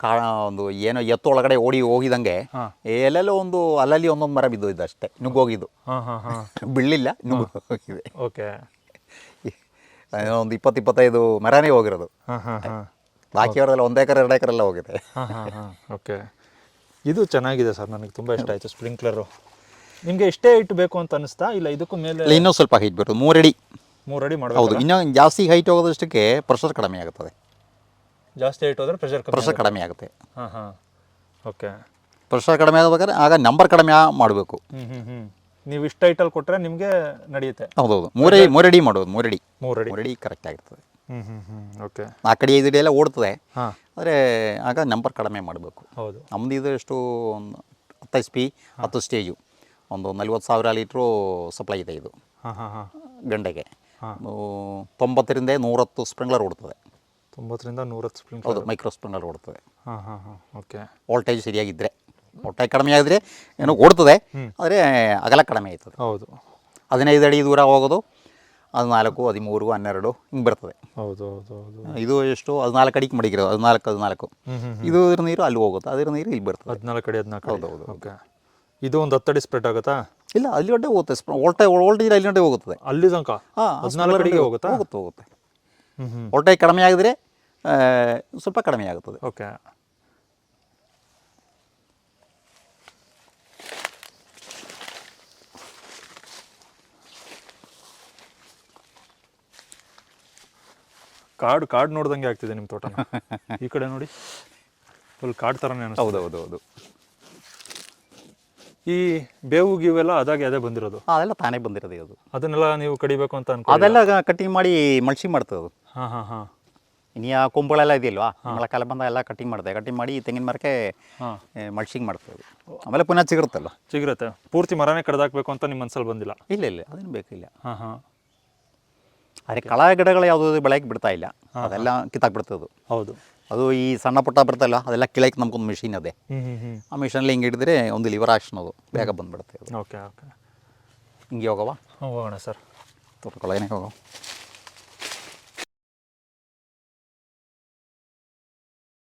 ಕಾ ಒಂದು ಏನೋ ಎತ್ತು ಒಳಗಡೆ ಓಡಿ ಹೋಗಿದಂಗೆ. ಎಲ್ಲೆಲ್ಲೋ ಒಂದು ಅಲ್ಲಲ್ಲಿ ಒಂದೊಂದು ಮರ ಬಿದ್ದೋಗಿದೆ ಅಷ್ಟೇ ನುಗ್ಗೋಗಿದ್ದು. ಬೀಳಲಿಲ್ಲ ನುಗ್ಗೋಗಿದೆ. ಓಕೆ. ಒಂದು ಇಪ್ಪತ್ತು ಇಪ್ಪತ್ತೈದು ಮರನೇ ಹೋಗಿರೋದು. ಹಾಂ ಹಾಂ ಹಾಂ. ಬಾಕಿಯವರೆಲ್ಲ ಒಂದು ಎಕರೆ ಎರಡು ಎಕರೆಲ್ಲ ಹೋಗಿದೆ. ಹಾಂ ಹಾಂ ಹಾಂ. ಓಕೆ. ಇದು ಚೆನ್ನಾಗಿದೆ ಸರ್ ನನಗೆ ತುಂಬ ಇಷ್ಟ ಆಯಿತು ಸ್ಪ್ರಿಂಕ್ಲರು. ನಿಮಗೆ ಇಷ್ಟೇ ಹೈಟ್ ಬೇಕು ಅಂತ ಅನಿಸ್ತಾ ಇಲ್ಲ ಇದಕ್ಕೂ ಮೇಲೆ ಇನ್ನೂ ಸ್ವಲ್ಪ ಹೈಟ್ ಬರ್ತದೆ ಮೂರಡಿ. ಮೂರಡಿ ಅಡಿ ಹೌದು ಇನ್ನೂ ಜಾಸ್ತಿ ಹೈಟ್ ಹೋಗೋದಷ್ಟಕ್ಕೆ ಪ್ರೆಷರ್ ಕಡಿಮೆ ಆಗುತ್ತದೆ. ಜಾಸ್ತಿ ಹೈಟ್ ಹೋದರೆ ಪ್ರೆಷರ್ ಪ್ರೆಷರ್ ಕಡಿಮೆ ಆಗುತ್ತೆ. ಹಾಂ ಹಾಂ. ಓಕೆ. ಪ್ರೆಷರ್ ಕಡಿಮೆ ಆಗಬೇಕಾದ್ರೆ ಆಗ ನಂಬರ್ ಕಡಿಮೆ ಮಾಡಬೇಕು. ಹ್ಞೂ ಹ್ಞೂ ಹ್ಞೂ ನೀವು ಇಷ್ಟು ಟೈಟಲ್ ಕೊಟ್ಟರೆ ನಿಮಗೆ ನಡೆಯುತ್ತೆ. ಹೌದೌದು. ಮೂರೇ ಮೂರಡಿ ಮಾಡೋದು ಮೂರಡಿ. ಮೂರಡಿ. ಮೂರಡಿ ಕರೆಕ್ಟ್ ಆಗಿರ್ತದೆ. ಓಕೆ. ನಾಲ್ಕು ಅಡಿ ಐದು ಅಡಿ ಎಲ್ಲ ಓಡ್ತದೆ. ಹಾಂ. ಆದರೆ ಆಗ ನಂಬರ್ ಕಡಿಮೆ ಮಾಡಬೇಕು. ಹೌದು. ನಮ್ದು ಇದು ಎಷ್ಟು ಒಂದು ಹತ್ತು ಎಚ್ ಪಿ ಹತ್ತು ಸ್ಟೇಜು ಒಂದು ನಲ್ವತ್ತು ಸಾವಿರ ಲೀಟ್ರು ಸಪ್ಲೈ ಇದೆ ಇದು. ಹಾಂ ಹಾಂ ಹಾಂ. ಗಂಟೆಗೆ. ಹಾ. ಒಂದು ತೊಂಬತ್ತರಿಂದ ನೂರತ್ತು ಸ್ಪ್ರಿಂಗ್ಲರ್ ಓಡ್ತದೆ. ತೊಂಬತ್ತರಿಂದ ನೂರತ್ತು ಸ್ಪ್ರಿಂಗ್ಲರ್ ಹೌದು ಮೈಕ್ರೋ ಸ್ಪ್ರಿಂಗ್ಲರ್ ಓಡ್ತದೆ. ಹಾಂ ಹಾಂ ಹಾಂ ಓಕೆ. ವೋಲ್ಟೇಜ್ ಸರಿಯಾಗಿದ್ದರೆ ವೋಲ್ಟೇಜ್ ಕಡಿಮೆ ಆದರೆ ಏನೋ ಓಡ್ತದೆ ಆದರೆ ಅಗಲ ಕಡಿಮೆ ಆಯ್ತದೆ. ಹೌದು. ಹದಿನೈದು ಅಡಿ ದೂರ ಹೋಗೋದು ಹದಿನಾಲ್ಕು ಹದಿಮೂರು ಹನ್ನೆರಡು ಹಿಂಗೆ ಬರ್ತದೆ. ಹೌದು ಹೌದು ಹೌದು. ಇದು ಎಷ್ಟು? ಹದಿನಾಲ್ಕು ಅಡಿಗೆ ಮಡಗಿರೋದು ಹದಿನಾಲ್ಕು ಹದಿನಾಲ್ಕು. ಇದು ಇದ್ರ ನೀರು ಅಲ್ಲಿ ಹೋಗುತ್ತೆ ಅದ್ರ ನೀರು ಇಲ್ಲಿ ಬರ್ತದೆ. ಹದಿನಾಲ್ಕು ಅಡಿ ಹದಿನಾಲ್ಕು ಹೌದು, ಹೌದು, ಓಕೆ. ಇದು ಒಂದು ಹತ್ತು ಅಡಿ ಸ್ಪ್ರೆಡ್ ಆಗುತ್ತಾ? ಇಲ್ಲ ಅಲ್ಲಿ ಒಟ್ಟೆ ಹೋಗುತ್ತೆ ಓಲ್ಡ್ ವೋಲ್ಟೇಜ್ ಅಲ್ಲಿ ಗಂಟೆ ಹೋಗುತ್ತದೆ. ಅಲ್ಲಿ ತನಕ? ಹದಿನಾಲ್ಕು ಅಡಿಗೆ ಹೋಗುತ್ತಾ? ಹೋಗುತ್ತೆ ಹೋಗುತ್ತೆ. ವೋಲ್ಟೇಜ್ ಕಡಿಮೆ ಆಗಿದ್ರೆ ಸ್ವಲ್ಪ ಕಡಿಮೆ ಆಗುತ್ತದೆ. ಓಕೆ. ಕಾಡು ಕಾಡು ನೋಡ್ದಂಗೆ ಆಗ್ತಿದೆ ನಿಮ್ಮ ತೋಟನ. ಈ ಕಡೆ ನೋಡಿ. ಫುಲ್ ಕಾಡು ಥರನೇ ಅನಿಸ್ತು ಹೌದು ಹೌದು. ಹೌದು ಈ ಬೇವು ಗೀವೆಲ್ಲ ಅದಾಗಿ ಅದೇ ಬಂದಿರೋದು? ಅದೆಲ್ಲ ತಾನೇ ಬಂದಿರೋದು ಅದು. ಅದನ್ನೆಲ್ಲ ನೀವು ಕಡಿಬೇಕು ಅಂತ ಅನ್ಕೊ ಅದೆಲ್ಲ ಕಟಿಂಗ್ ಮಾಡಿ ಮಲ್ಚಿಂಗ್ ಮಾಡ್ತದೆ ಅದು. ಹಾಂ ಹಾಂ ಹಾಂ. ಇನ್ನು ಆ ಇದೆಯಲ್ವಾ? ಇದೆಯಲ್ವಾ ಮಳೆಕಾಲ ಬಂದ ಎಲ್ಲ ಕಟಿಂಗ್ ಮಾಡ್ದೆ ಕಟಿಂಗ್ ಮಾಡಿ ತೆಂಗಿನ ಮರಕ್ಕೆ ಹಾಂ. ಮಲ್ಚಿಂಗ್ ಮಾಡ್ತದೆ ಆಮೇಲೆ ಪುನಃ ಸಿಗುತ್ತಲ್ಲ ಸಿಗಿರತ್ತೆ ಪೂರ್ತಿ ಮರನೇ ಕಡ್ದಾಕ್ಬೇಕು ಅಂತ ನಿಮ್ಮ ಮನ್ಸಲ್ಲಿ ಬಂದಿಲ್ಲ? ಇಲ್ಲ ಇಲ್ಲ. ಅದೇನು ಬೇಕಿಲ್ಲ. ಹಾಂ ಹಾಂ. ಆದರೆ ಕಳ ಗಿಡಗಳು ಯಾವುದೂ ಬೆಳೆಯಕ್ಕೆ ಬಿಡ್ತಾ ಇಲ್ಲ. ಅದೆಲ್ಲ ಕಿತ್ತಾಕ್ ಕಿತ್ತಾಕ್ಬಿಡ್ತದೆ ಹೌದು. ಅದು ಈ ಸಣ್ಣ ಪುಟ್ಟ ಬರ್ತಲ್ಲ ಅದೆಲ್ಲ ಕಿಳಕ್ಕೆ ನಮ್ಗೊಂದು ಮಿಷಿನ್ ಅದೇ. ಆ ಮಿಷಿನಲ್ಲಿ ಹಿಂಗೆ ಹಿಡಿದ್ರೆ ಒಂದು ಲಿವರ್ ಆಕ್ಷನ್ ಅದು ಬೇಗ ಬಂದ್ಬಿಡುತ್ತೆ ಓಕೆ ಓಕೆ ಹಿಂಗೆ ಹೋಗವ ಹೋಗೋಣ ಸರ್. ತೋಟಕೊಳಗನೆ ಹೋಗವ